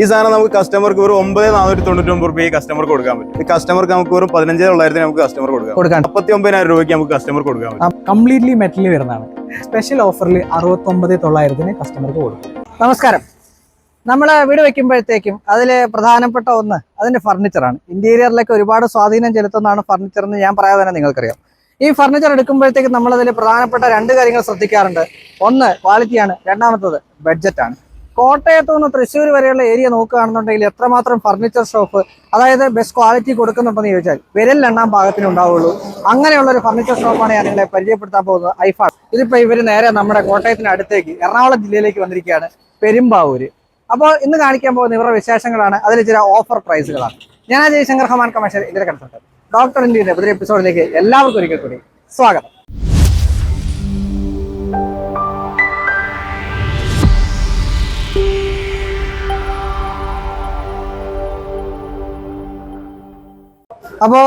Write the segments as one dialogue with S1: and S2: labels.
S1: ഈ സാധനം നമുക്ക് കസ്റ്റമർക്ക് വെറും ഒമ്പത് നാനൂറ്റി തൊണ്ണൂറ്റി ഒമ്പത് രൂപ കസ്റ്റമർക്ക് കൊടുക്കാൻ പറ്റും. ഈ കസ്റ്റമർക്ക് നമുക്ക് വെറും പതിനഞ്ച് തൊള്ളായിരത്തിന് നമുക്ക് കസ്റ്റമർ കൊടുക്കാം.
S2: കൊടുക്കാം
S1: മുപ്പത്തി ഒമ്പതിനായിരം രൂപയ്ക്ക് നമുക്ക് കസ്റ്റമർ കൊടുക്കാൻ പറ്റും.
S2: കംപ്ലീറ്റ്ലി മെറ്റലിൽ വരുന്നതാണ്. സ്പെഷ്യൽ ഓഫറിൽ അറുപത്തൊമ്പത് തൊള്ളായിരത്തിന് കസ്റ്റമർക്ക് കൊടുക്കും. നമസ്കാരം. നമ്മൾ വീട് വെക്കുമ്പോഴത്തേക്കും അതിൽ പ്രധാനപ്പെട്ട ഒന്ന് അതിന്റെ ഫർണിച്ചറാണ് ഇന്റീരിയറിലേക്ക് ഒരുപാട് സ്വാധീനം ചെലുത്തുന്നതാണ് ഫർണിച്ചർ എന്ന് ഞാൻ പറയാതെ തന്നെ നിങ്ങൾക്കറിയാം. ഈ ഫർണിച്ചർ എടുക്കുമ്പോഴത്തേക്കും നമ്മളതിൽ പ്രധാനപ്പെട്ട രണ്ട് കാര്യങ്ങൾ ശ്രദ്ധിക്കാറുണ്ട്. ഒന്ന് ക്വാളിറ്റിയാണ് രണ്ടാമത്തത് ബഡ്ജറ്റാണ് കോട്ടയത്ത് നിന്ന് തൃശ്ശൂർ വരെയുള്ള ഏരിയ നോക്കുകയാണെന്നുണ്ടെങ്കിൽ എത്രമാത്രം ഫർണിച്ചർ ഷോപ്പ് അതായത് ബെസ്റ്റ് ക്വാളിറ്റി കൊടുക്കുന്നുണ്ടെന്ന് ചോദിച്ചാൽ വിരലിലെണ്ണാൻ പാകത്തിന് ഉണ്ടാവുള്ളൂ. അങ്ങനെയുള്ള ഒരു ഫർണിച്ചർ ഷോപ്പാണ് ഞാൻ നിങ്ങളെ പരിചയപ്പെടുത്താൻ പോകുന്നത് ഐഫാൾ. ഇതിപ്പോ ഇവർ നേരെ നമ്മുടെ കോട്ടയത്തിന് അടുത്തേക്ക് എറണാകുളം ജില്ലയിലേക്ക് വന്നിരിക്കുകയാണ് പെരുമ്പാവൂര് അപ്പോൾ ഇന്ന് കാണിക്കാൻ പോകുന്ന ഇവരുടെ വിശേഷങ്ങളാണ് അതിൽ ചില ഓഫർ പ്രൈസുകളാണ് ഞാൻ ജയശങ്കർ ഹമാൻ കമേഴ്ഷ്യൽ ഇതിലെ കൺസൾട്ടന്റ് ഡോക്ടർ ഇന്ത്യയുടെ പുതിയ എപ്പിസോഡിലേക്ക് എല്ലാവർക്കും ഒരിക്കൽ കൂടി സ്വാഗതം. അപ്പോ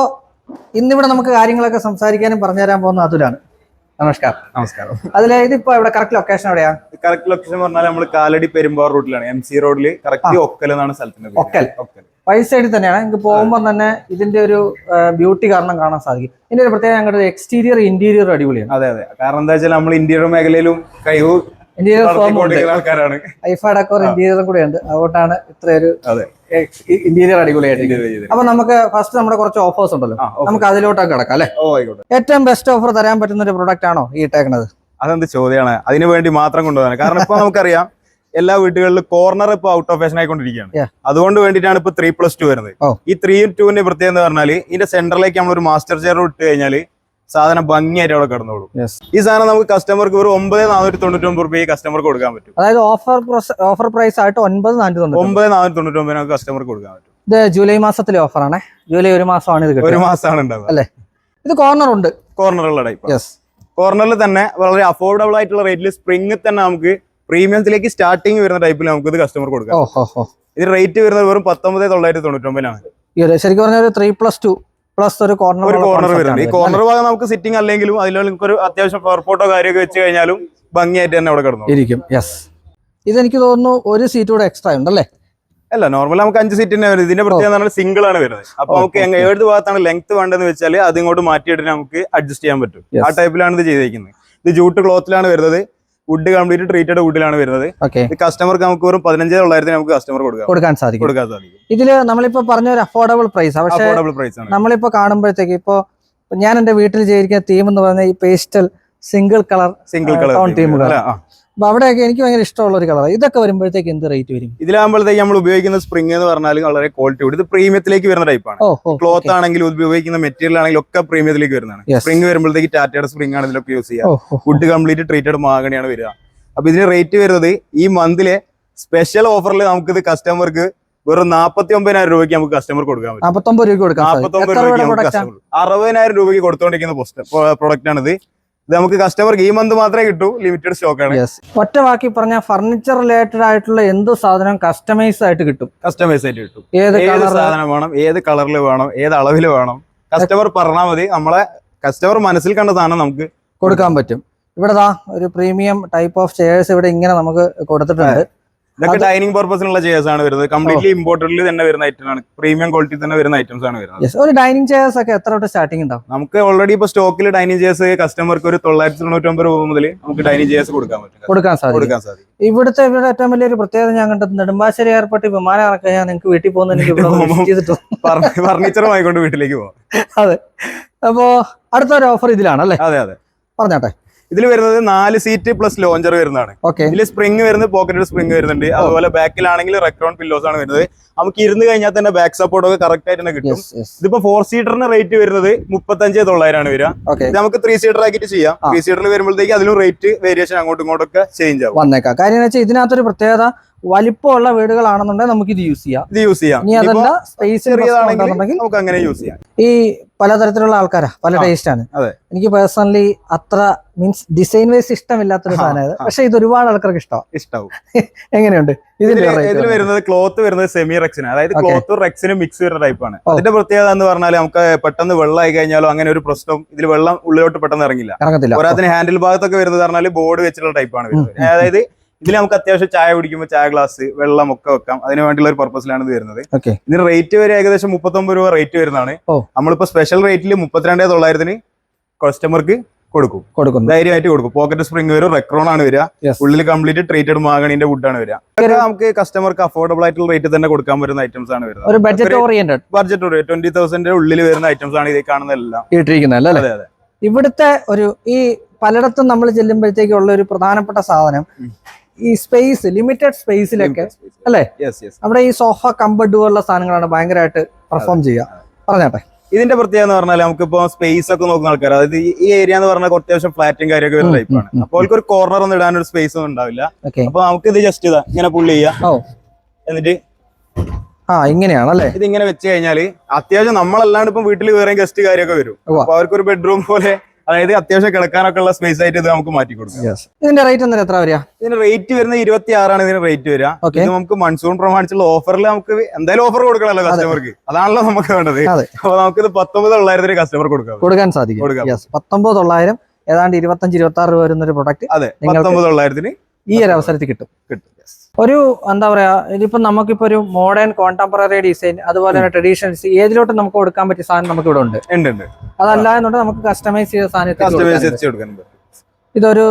S2: ഇന്നിവിടെ നമുക്ക് കാര്യങ്ങളൊക്കെ സംസാരിക്കാനും പറഞ്ഞു തരാൻ പോകുന്ന അതുലാണ്. നമസ്കാരം.
S1: നമസ്കാരം.
S2: അതിൽ ഇതിപ്പോ ഇവിടെ കറക്റ്റ് ലൊക്കേഷൻ എവിടെയാ?
S1: കറക്റ്റ് ലൊക്കേഷൻ പറഞ്ഞാൽ നമ്മൾ കാലടി പെരുമ്പാവൂർ റൂട്ടിലാണ്. എം സി റോഡിൽ കറക്റ്റ് ഒക്കൽ എന്നാണ് സ്ഥലത്തിന്റെ.
S2: ഒക്കൽ.
S1: ഒക്കൽ.
S2: വൈറ്റ് സൈഡിൽ തന്നെയാണ്. എനിക്ക് പോകുമ്പോൾ തന്നെ ഇതിന്റെ ഒരു ബ്യൂട്ടി കാരണം കാണാൻ സാധിക്കും. ഇതിന്റെ ഒരു പ്രത്യേകത ഞങ്ങളുടെ എക്സ്റ്റീരിയർ ഇന്റീരിയർ അടിപൊളിയാണ്.
S1: അതെ അതെ. കാരണം എന്താ വെച്ചാൽ നമ്മൾ ഇന്റീരിയർ മേഖലയിലും കഴിവ്
S2: ഇന്റീരിയർ ഫോം
S1: ആൾക്കാരാണ്.
S2: ഐഫ അടക്കം ഇന്റീരിയറും കൂടെ ഉണ്ട് അതുകൊണ്ടാണ് ഇത്രയൊരു ഇന്റീരിയർ അടിപൊളിയായിട്ട്. അപ്പൊ നമുക്ക് ഫസ്റ്റ് നമ്മുടെ കുറച്ച് ഓഫേഴ്സ് ഉണ്ടല്ലോ. നമുക്ക് അതിലോട്ടൊക്കെ കിടക്കാം അല്ലെ? ഏറ്റവും ബെസ്റ്റ് ഓഫർ തരാൻ പറ്റുന്ന ഒരു പ്രൊഡക്റ്റ് ആണോ ഈ ഇട്ടേക്കണത്?
S1: അതെന്ത് ചോദ്യമാണ്. അതിനു വേണ്ടി മാത്രം കൊണ്ടുപോകാൻ കാരണം ഇപ്പൊ നമുക്കറിയാം എല്ലാ വീടുകളിലും കോർണർ ഇപ്പൊ ഔട്ട് ഓഫ് ഫാഷൻ ആയിക്കൊണ്ടിരിക്കുകയാണ്. അതുകൊണ്ട് വേണ്ടിയിട്ടാണ് ഇപ്പൊ ത്രീ പ്ലസ് ടു വരുന്നത്. ഈ ത്രീ ടുവിന്റെ പ്രത്യേകത എന്ന് പറഞ്ഞാൽ ഇതിന്റെ സെന്ററിലേക്ക് നമ്മൾ ഒരു മാസ്റ്റർ ചെയർ ഇട്ട് കഴിഞ്ഞാൽ സാധനം ഭംഗിയായിട്ട് അവിടെ കിടന്നോളൂ. ഈ സാധനം നമുക്ക് കസ്റ്റമർക്ക് ഒരു ഒമ്പത് നാനൂറ്റി തൊണ്ണൂറ്റി ഒമ്പത് രൂപ കസ്റ്റമർക്ക് കൊടുക്കാൻ പറ്റും.
S2: അതായത് ഓഫർ ഓഫർ പ്രൈസ് ആയിട്ട് ഒൻപത് നാനൂറ്റി
S1: ഒമ്പത് നാനൂറ്റി തൊണ്ണൂറ്റി ഒമ്പത് കസ്റ്റമർക്ക് കൊടുക്കാൻ പറ്റും.
S2: ഇത് ജൂലൈ മാസത്തിലെ ഓഫറാണ് ജൂലൈ ഒരു മാസമാണ് ഇത്
S1: ഒരു മാസമാണ് ഉണ്ടാവുക.
S2: ഇത് കോർണർ ഉണ്ട്.
S1: കോർണറുള്ള ടൈപ്പ്
S2: യെസ്
S1: കോർണറിൽ തന്നെ വളരെ അഫോർഡബിൾ ആയിട്ടുള്ള റേറ്റിൽ സ്പ്രിംഗിൽ തന്നെ നമുക്ക് പ്രീമിയത്തിലേക്ക് സ്റ്റാർട്ടിങ് വരുന്ന ടൈപ്പിൽ നമുക്ക് ഇത് കസ്റ്റമർ കൊടുക്കാം. ഇത് റേറ്റ് വരുന്നത് വെറും പത്തൊമ്പത് തൊള്ളായിരത്തി തൊണ്ണൂറ്റി ഒമ്പതിനാണ്
S2: ശരിക്കും പറഞ്ഞ ഒരു ത്രീ പ്ലസ് ടു പ്ലസ് ഒരു കോർണർ
S1: ഒരു കോർണർ വരുന്നുണ്ട് ഈ കോർണർ ഭാഗം നമുക്ക് സിറ്റിംഗ് അല്ലെങ്കിലും അതിൽ നിങ്ങൾക്ക് ഒരു അത്യാവശ്യം ഫോട്ടോ കാര്യമൊക്കെ വെച്ച് കഴിഞ്ഞാലും ഭംഗിയായിട്ട് തന്നെ അവിടെ കിടന്നു
S2: ഇരിക്കും. യെസ് ഇതെനിക്ക് തോന്നുന്നു ഒരു സീറ്റ് കൂടെ എക്സ്ട്രാ ഉണ്ടല്ലേ
S1: അല്ല? നോർമൽ നമുക്ക് അഞ്ച് സീറ്റ് തന്നെ വരുന്നത് ഇതിന്റെ പ്രത്യേകത പറഞ്ഞാൽ സിംഗിൾ ആണ് വരുന്നത്. അപ്പൊ നമുക്ക് ഏത് ഭാഗത്താണ് ലെങ്ത് വേണ്ടതെന്ന് വെച്ചാൽ അതിങ്ങോട്ട് മാറ്റിയിട്ട് നമുക്ക് അഡ്ജസ്റ്റ് ചെയ്യാൻ പറ്റും. ആ ടൈപ്പിലാണ് ഇത് ചെയ്തേക്കുന്നത്. ഇത് ജൂട്ട് ക്ലോത്തിലാണ് വരുന്നത്. വുഡ് കംപ്ലീറ്റ് ട്രീറ്റഡ് വുഡിലാണ് വരുന്നത്. കസ്റ്റമർക്ക് നമുക്ക് വെറും പതിനഞ്ച് തൊള്ളായിരത്തിന് നമുക്ക് കസ്റ്റമർ കൊടുക്കാം.
S2: കൊടുക്കാൻ സാധിക്കും.
S1: കൊടുക്കാൻ സാധിക്കും.
S2: ഇതിൽ നമ്മളിപ്പോ പറഞ്ഞ ഒരു അഫോർഡബിൾ പ്രൈസ്
S1: അഫോർഡബിൾ പ്രൈസ് ആണ്.
S2: നമ്മളിപ്പോ കാണുമ്പോഴത്തേക്ക് ഇപ്പോ ഞാൻ എന്റെ വീട്ടിൽ ചെയ്തിരിക്കുന്ന തീം എന്ന് പറഞ്ഞ ഈ pastel single colour
S1: single colour
S2: tone അപ്പൊ അവിടെയൊക്കെ എനിക്ക് ഭയങ്കര ഇഷ്ടമുള്ള ഒരു കളറാണ് ഇതൊക്കെ വരുമ്പോഴത്തേക്ക് എന്ത് റേറ്റ് വരും?
S1: ഇതിലാകുമ്പോഴത്തേക്ക് നമ്മൾ ഉപയോഗിക്കുന്ന സ്പ്രിംഗ് എന്ന് പറഞ്ഞാൽ വളരെ ക്വാളിറ്റി ഉണ്ട് ഇത് പ്രീമിയത്തിലേക്ക് വരുന്ന ടൈപ്പാണ് ക്ലോത്ത് ആണെങ്കിലും ഉപയോഗിക്കുന്ന മെറ്റീരിയൽ ആണെങ്കിലും ഒക്കെ പ്രീമിയത്തിലേക്ക് വരുന്നതാണ്. സ്പ്രിംഗ് വരുമ്പോഴത്തേക്ക് ടാറ്റയുടെ സ്പ്രിംഗ് ആണ് ഇതിലൊക്കെ യൂസ് ചെയ്യുക.
S2: ഓ
S1: കംപ്ലീറ്റ് ട്രീറ്റഡ് മാഗണിയാണ് വരിക. അപ്പൊ ഇതിന് റേറ്റ് വരുന്നത് ഈ മന്തിലെ സ്പെഷ്യൽ ഓഫറിൽ നമുക്ക് ഇത് കസ്റ്റമർക്ക് വെറും നാപ്പത്തി ഒമ്പതിനായിരം രൂപയ്ക്ക് നമുക്ക് കസ്റ്റമർ കൊടുക്കാൻ പറ്റും.
S2: നാപ്പത്തൊമ്പത്
S1: രൂപയ്ക്ക് അറുപതിനായിരം രൂപയ്ക്ക് കൊടുത്തുകൊണ്ടിരിക്കുന്ന പ്രൊഡക്റ്റ് ആണ് ഇത് ഇത് നമുക്ക് കസ്റ്റമർക്ക് ഈ മന്ത് മാത്രമേ കിട്ടൂ ലിമിറ്റഡ് സ്റ്റോക്ക് ആണ്.
S2: ഒറ്റ വാക്കി പറഞ്ഞ ഫർണിച്ചർ റിലേറ്റഡ് ആയിട്ടുള്ള എന്ത് സാധനം കസ്റ്റമൈസ് ആയിട്ട് കിട്ടും?
S1: കസ്റ്റമൈസ് ആയിട്ട് കിട്ടും.
S2: ഏത്
S1: സാധനം വേണം ഏത് കളറിൽ വേണം ഏത് അളവിൽ വേണം. കസ്റ്റമർ പറഞ്ഞാൽ മതി നമ്മളെ കസ്റ്റമർ മനസ്സിൽ കണ്ട സാധനം നമുക്ക്
S2: കൊടുക്കാൻ പറ്റും. ഇവിടെ ദാ ഒരു പ്രീമിയം ടൈപ്പ് ഓഫ് ചെയർസ് ഇവിടെ ഇങ്ങനെ നമുക്ക് കൊടുത്തിട്ടുണ്ട്.
S1: ഇതൊക്കെ ഡൈനിങ് പർപ്പസിനുള്ള ചെയർസ് ആണ് വരുന്നത്. കംപ്ലീറ്റ്ലി ഇമ്പോർട്ടഡിൽ തന്നെ വരുന്ന ഐറ്റം ആണ്. പ്രീമിയം ക്വാളിറ്റി തന്നെ വരുന്ന ഐറ്റംസ് ആണ് വരുന്നത്.
S2: ഒരു ഡൈനിങ് ചെയർസ് ഒക്കെ എത്ര തൊട്ട് സ്റ്റാർട്ടിംഗ് ഉണ്ടാവും?
S1: നമുക്ക് ഓൾറെഡി ഇപ്പൊ സ്റ്റോക്കിൽ ഡൈനിങ് ചെയർസ് കസ്റ്റമർക്ക് ഒരു തൊള്ളായിരത്തി തൊണ്ണൂറ്റി ഒമ്പത് രൂപ മുതൽ നമുക്ക് ഡൈനിങ് ചെയർസ് കൊടുക്കാൻ പറ്റും.
S2: കൊടുക്കാൻ സാധിക്കും. ഇവിടുത്തെ ഇവിടെ ഏറ്റവും വലിയൊരു പ്രത്യേകത ഞാൻ കണ്ടത് നെടുമ്പാശ്ശേരി എയർപോർട്ടിൽ വിമാനം ഇറക്കാൻ ഞാൻ നിങ്ങൾക്ക് വീട്ടിൽ പോകുന്ന
S1: ഫർണിച്ചർ വാങ്ങിക്കൊണ്ട് വീട്ടിലേക്ക് പോകാം
S2: അതെ. അപ്പോ അടുത്തൊരു ഓഫർ ഇതിലാണ് അല്ലേ?
S1: അതെ അതെ.
S2: പറഞ്ഞാട്ടെ.
S1: ഇതിൽ വരുന്നത് നാല് സീറ്റ് പ്ലസ് ലോഞ്ചർ വരുന്നതാണ്. ഇതിൽ സ്പ്രിംഗ് വരുന്നത് പോക്കറ്റഡ് സ്പ്രിംഗ് വരുന്നുണ്ട്. അതുപോലെ ബാക്കിലാണെങ്കിൽ റെക്രോൺ പില്ലോസ് ആണ് വരുന്നത്. നമുക്ക് ഇരുന്ന് കഴിഞ്ഞാൽ തന്നെ ബാക്ക് സപ്പോർട്ട് ഒക്കെ കറക്റ്റ് ആയിട്ട് തന്നെ കിട്ടും. ഇതിപ്പോ ഫോർ സീറ്ററിന് റേറ്റ് വരുന്നത് മുപ്പത്തഞ്ച് തൊള്ളായിരമാണ് വരിക. ഇത് നമുക്ക് ത്രീ സീറ്റർ ആക്കിയിട്ട് ചെയ്യാം. ത്രീ സീറ്ററിൽ വരുമ്പോഴത്തേക്ക് അതിലും റേറ്റ് വേരിയേഷൻ അങ്ങോട്ടും ഇങ്ങോട്ടും ഒക്കെ ചേഞ്ച് ആവും.
S2: വന്നേക്കാം. കാര്യം വെച്ചാൽ ഇതിനകത്തൊരു പ്രത്യേകത വലിപ്പമുള്ള വീടുകളാണെന്നുണ്ടെങ്കിൽ നമുക്ക് ഇത് യൂസ് ചെയ്യാം.
S1: ഇത് യൂസ് ചെയ്യാം.
S2: ഇനി അതല്ല സ്പേസ്
S1: ചെറിയതാണെങ്കിൽ നമുക്ക് അങ്ങനെ യൂസ് ചെയ്യാം.
S2: ഈ പലതരത്തിലുള്ള ആൾക്കാരാ പല
S1: ടേസ്റ്റാണ്
S2: ടേസ്റ്റ് ആണ്. എനിക്ക് പേഴ്സണലി അത്ര മീൻസ് ഡിസൈൻ വൈസ് ഇഷ്ടമില്ലാത്തൊരു
S1: സാധനമായത്
S2: പക്ഷെ ഇത് ഒരുപാട് ആൾക്കാർക്ക് ഇഷ്ടമാണ്
S1: ഇഷ്ടമാവും
S2: എങ്ങനെയുണ്ട്?
S1: ഇതിൽ
S2: വരുന്നത്?
S1: ക്ലോത്ത് വരുന്നത് സെമി റെക്സിന് അതായത് ക്ലോത്ത് റെക്സിനും മിക്സ് വരുന്ന ടൈപ്പാണ്. അതിന്റെ പ്രത്യേകത എന്ന് പറഞ്ഞാൽ നമുക്ക് പെട്ടെന്ന് വെള്ളമായി കഴിഞ്ഞാലോ അങ്ങനെ ഒരു പ്രശ്നം ഇതിൽ വെള്ളം ഉള്ളിലോട്ട് പെട്ടെന്ന് ഇറങ്ങില്ല.
S2: ഇറങ്ങത്തില്ല.
S1: പോരാത്തിന് ഹാൻഡിൽ ഭാഗത്തൊക്കെ വരുന്നത് പറഞ്ഞാൽ ബോർഡ് വെച്ചിട്ടുള്ള ടൈപ്പാണ്. അതായത് ഇതിൽ നമുക്ക് അത്യാവശ്യം ചായ കുടിക്കുമ്പോൾ ചായ ഗ്ലാസ് വെള്ളം ഒക്കെ വെക്കാം. അതിന് വേണ്ടിയുള്ള ഒരു പർപ്പസിലാണ് ഇത് വരുന്നത്.
S2: ഓക്കെ.
S1: ഇതിന് റേറ്റ് വരെ ഏകദേശം മുപ്പത്തൊമ്പത് രൂപ റേറ്റ് വരുന്നതാണ്. നമ്മളിപ്പോ സ്പെഷ്യൽ റേറ്റിൽ മുപ്പത്തിരണ്ടേ തൊള്ളായിരത്തിന് കസ്റ്റമർക്ക് കൊടുക്കും.
S2: കൊടുക്കും
S1: ധൈര്യമായിട്ട് കൊടുക്കും. പോക്കറ്റ് സ്പ്രിംഗ് വരും റെക്രോൺ ആണ് വരിക. ഉള്ളിൽ കംപ്ലീറ്റ് ട്രീറ്റഡ് മാഗണിന്റെ ആണ് വരിക. നമുക്ക് കസ്റ്റമർക്ക് അഫോർഡബിൾ ആയിട്ടുള്ള റേറ്റ് തന്നെ കൊടുക്കാൻ പറ്റുന്ന ഐറ്റംസ് ആണ് വരുന്നത്.
S2: ബഡ്ജറ്റ് ഓറിയന്റഡ്
S1: ബഡ്ജറ്റ് ട്വന്റി തൗസൻഡിന്റെ ഉള്ളിൽ വരുന്ന ഐറ്റംസ് ആണ് ഇതിൽ കാണുന്ന എല്ലാം
S2: ഇട്ടിരിക്കുന്നത് അല്ലേ?
S1: അതെ അതെ.
S2: ഇവിടുത്തെ ഒരു ഈ പലയിടത്തും നമ്മൾ ചെല്ലുമ്പോഴത്തേക്കുള്ള ഒരു പ്രധാനപ്പെട്ട സാധനം. ഈ സ്പേസ് ലിമിറ്റഡ് സ്പേസിലൊക്കെ അല്ലേ? അവിടെ ഈ സോഫ കമ്പഡ് പോലുള്ള സാധനങ്ങളാണ് ഭയങ്കരമായിട്ട് പെർഫോം ചെയ്യുക. പറഞ്ഞാട്ടെ.
S1: ഇതിന്റെ പ്രത്യേകത എന്ന് പറഞ്ഞാൽ നമുക്കിപ്പോ സ്പേസ് ഒക്കെ നോക്കുന്ന ആൾക്കാർ അതായത് ഈ- ഏരിയ എന്ന് പറഞ്ഞാൽ അത്യാവശ്യം ഫ്ലാറ്റും കാര്യമൊക്കെ വരുന്ന ടൈപ്പാണ്. അപ്പോൾ അവർക്ക് ഒരു കോർണർ ഒന്നും ഇടാൻ ഒരു സ്പേസ് ഒന്നും ഉണ്ടാവില്ല. അപ്പൊ നമുക്ക് ഇത് ജസ്റ്റ് ഇതാ ഇങ്ങനെ പുള്ളി ചെയ്യാം. എന്നിട്ട്
S2: ആ ഇങ്ങനെയാണല്ലേ
S1: ഇത് ഇങ്ങനെ വെച്ച് കഴിഞ്ഞാൽ അത്യാവശ്യം നമ്മളല്ലാണ്ട് ഇപ്പം വീട്ടിൽ വേറെ ഗസ്റ്റ് കാര്യമൊക്കെ വരും. അപ്പൊ അവർക്ക് ഒരു ബെഡ്റൂം പോലെ അതായത് അത്യാവശ്യം കിടക്കാനൊക്കെ ഉള്ള സ്പേസ് ആയിട്ട് ഇത് നമുക്ക് മാറ്റി കൊടുക്കാം.
S2: ഇതിന്റെ റേറ്റ് എന്തായാലും എത്ര വരിക?
S1: ഇതിന്റെ റേറ്റ് വരുന്നത് ഇരുപത്തി ആറാണ് ഇതിന്റെ റേറ്റ് വരിക. ഇത് നമുക്ക് മൺസൂൺ പ്രമാണിച്ചുള്ള ഓഫറിൽ നമുക്ക് എന്തായാലും ഓഫർ കൊടുക്കണല്ലോ കസ്റ്റമർക്ക് അതാണല്ലോ നമുക്ക് വേണ്ടത്. അപ്പൊ നമുക്ക് ഇത് പത്തൊമ്പത് തൊള്ളായിരത്തിന് കസ്റ്റമർ കൊടുക്കാം.
S2: കൊടുക്കാൻ സാധിക്കും. പത്തൊമ്പത് തൊള്ളായിരം ഏതാണ്ട് ഇരുപത്തഞ്ച് ഇരുപത്തി ആറ് രൂപ വരുന്ന ഒരു പ്രൊഡക്റ്റ്
S1: അതെ. പത്തൊമ്പത് തൊള്ളായിരത്തിന്
S2: ഈ ഒരു അവസരത്തിൽ കിട്ടും.
S1: കിട്ടും.
S2: ഒരു എന്താ പറയാ ഇതിപ്പോ നമുക്കിപ്പോ ഒരു മോഡേൺ കോണ്ടംപററി ഡിസൈൻ അതുപോലെ തന്നെ ട്രഡീഷണൽസ് ഏതിലോട്ട് നമുക്ക് കൊടുക്കാൻ പറ്റിയ സാധനം നമുക്ക് ഇവിടെ ഉണ്ട്. അതല്ല എന്നുണ്ടെങ്കിൽ നമുക്ക് കസ്റ്റമൈസ് ചെയ്ത
S1: സാധനം
S2: ഇതൊരു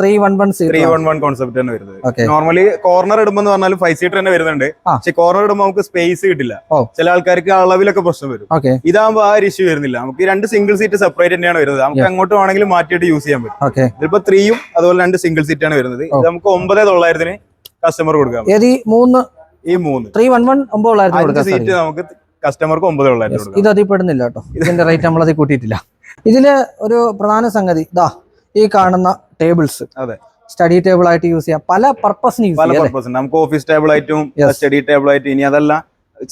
S2: three one one
S1: three one one concept തന്നെ വരുന്നത്. നോർമലി കോർണർ ഇടുമ്പോൾ എന്ന് പറഞ്ഞാൽ ഫൈവ് സീറ്റർ തന്നെ വരുന്നുണ്ട്. പക്ഷെ കോർണർ ഇടുമ്പോൾ നമുക്ക് സ്പേസ് കിട്ടില്ല. ചില ആൾക്കാർക്ക് അളവിലൊക്കെ പ്രശ്നം വരും.
S2: ഇതാകുമ്പോ
S1: ഇതാകുമ്പോൾ ആ ഒരു ഇഷ്യൂ വരുന്നില്ല. നമുക്ക് രണ്ട് സിംഗിൾ സീറ്റ് സെപ്പറേറ്റ് തന്നെയാണ് വരുന്നത്. നമുക്ക് അങ്ങോട്ട് വേണമെങ്കിലും മാറ്റിയിട്ട് യൂസ് ചെയ്യാൻ പറ്റും. ഇതിപ്പോ ത്രീയും അതുപോലെ രണ്ട് സിംഗിൾ സീറ്റ് ആണ് വരുന്നത്. നമുക്ക് ഒമ്പതേ തൊള്ളായിരത്തിന് കസ്റ്റമർ കൊടുക്കാം
S2: ഏത് ഈ മൂന്ന്?
S1: ഈ മൂന്ന്.
S2: ത്രീ വൺ വൺ ഒമ്പത്
S1: സീറ്റ് നമുക്ക് കസ്റ്റമർക്ക് ഒമ്പത്
S2: ഇത് അതിൽ പെടുന്നില്ല കേട്ടോ. ഇതിന്റെ റേറ്റ് നമ്മളതിൽ കൂട്ടിയിട്ടില്ല. ഇതിൽ ഒരു പ്രധാന സംഗതി ഇതാ ഈ കാണുന്ന ടേബിൾസ്
S1: അതെ.
S2: സ്റ്റഡി ടേബിൾ ആയിട്ട് യൂസ് ചെയ്യാം. പല പർപ്പസിന്
S1: പല നമുക്ക് ഓഫീസ് ടേബിൾ ആയിട്ടും. സ്റ്റഡി ടേബിൾ ആയിട്ടും ഇനി അതല്ല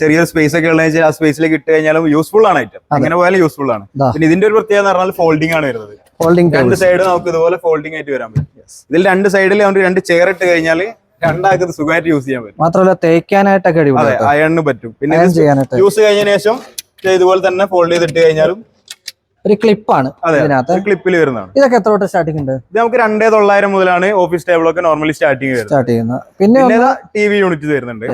S1: ചെറിയ സ്പേസ് ഒക്കെ ഉള്ള ആ സ്പേസിലേക്ക് ഇട്ട് കഴിഞ്ഞാലും യൂസ്ഫുൾ ആണ് ഐറ്റം അങ്ങനെ പോയാലും യൂസ്ഫുൾ ആണ്. പിന്നെ ഇതിന്റെ ഒരു പ്രത്യേകത എന്ന് പറഞ്ഞാൽ ഫോൾഡിംഗ് ആണ് വരുന്നത്.
S2: ഫോൾഡിംഗ്
S1: രണ്ട് സൈഡ് നമുക്ക് ഇതുപോലെ ഫോൾഡിംഗ് ആയിട്ട് വരാൻ പറ്റും. ഇതിൽ രണ്ട് സൈഡിൽ നമുക്ക് രണ്ട് ചെയർ ഇട്ട് കഴിഞ്ഞാൽ രണ്ടാൾക്ക് ഇത് സുഖമായിട്ട് യൂസ് ചെയ്യാൻ പറ്റും.
S2: മാത്രമല്ല തേക്കാനായിട്ടൊക്കെ അടിപൊളി
S1: അയണിന് പറ്റും. പിന്നെ യൂസ് കഴിഞ്ഞതിന് ശേഷം ഇതുപോലെ തന്നെ ഫോൾഡ് ചെയ്തിട്ട് കഴിഞ്ഞാലും
S2: ഒരു ക്ലിപ്പാണ്
S1: അതെ
S2: ഇതിനകത്ത്.
S1: ക്ലിപ്പിൽ വരുന്നതാണ്.
S2: ഇതൊക്കെ എത്ര തൊട്ട് സ്റ്റാർട്ടിംഗ് ഉണ്ട്?
S1: ഇത് നമുക്ക് രണ്ടേ തൊള്ളായിരം മുതലാണ് ഓഫീസ് ടേബിൾ ഒക്കെ നോർമലി സ്റ്റാർട്ടിംഗ്
S2: സ്റ്റാർട്ട് ചെയ്യുന്നത്. പിന്നെ
S1: ടി വി യൂണിറ്റ് വരുന്നുണ്ട്.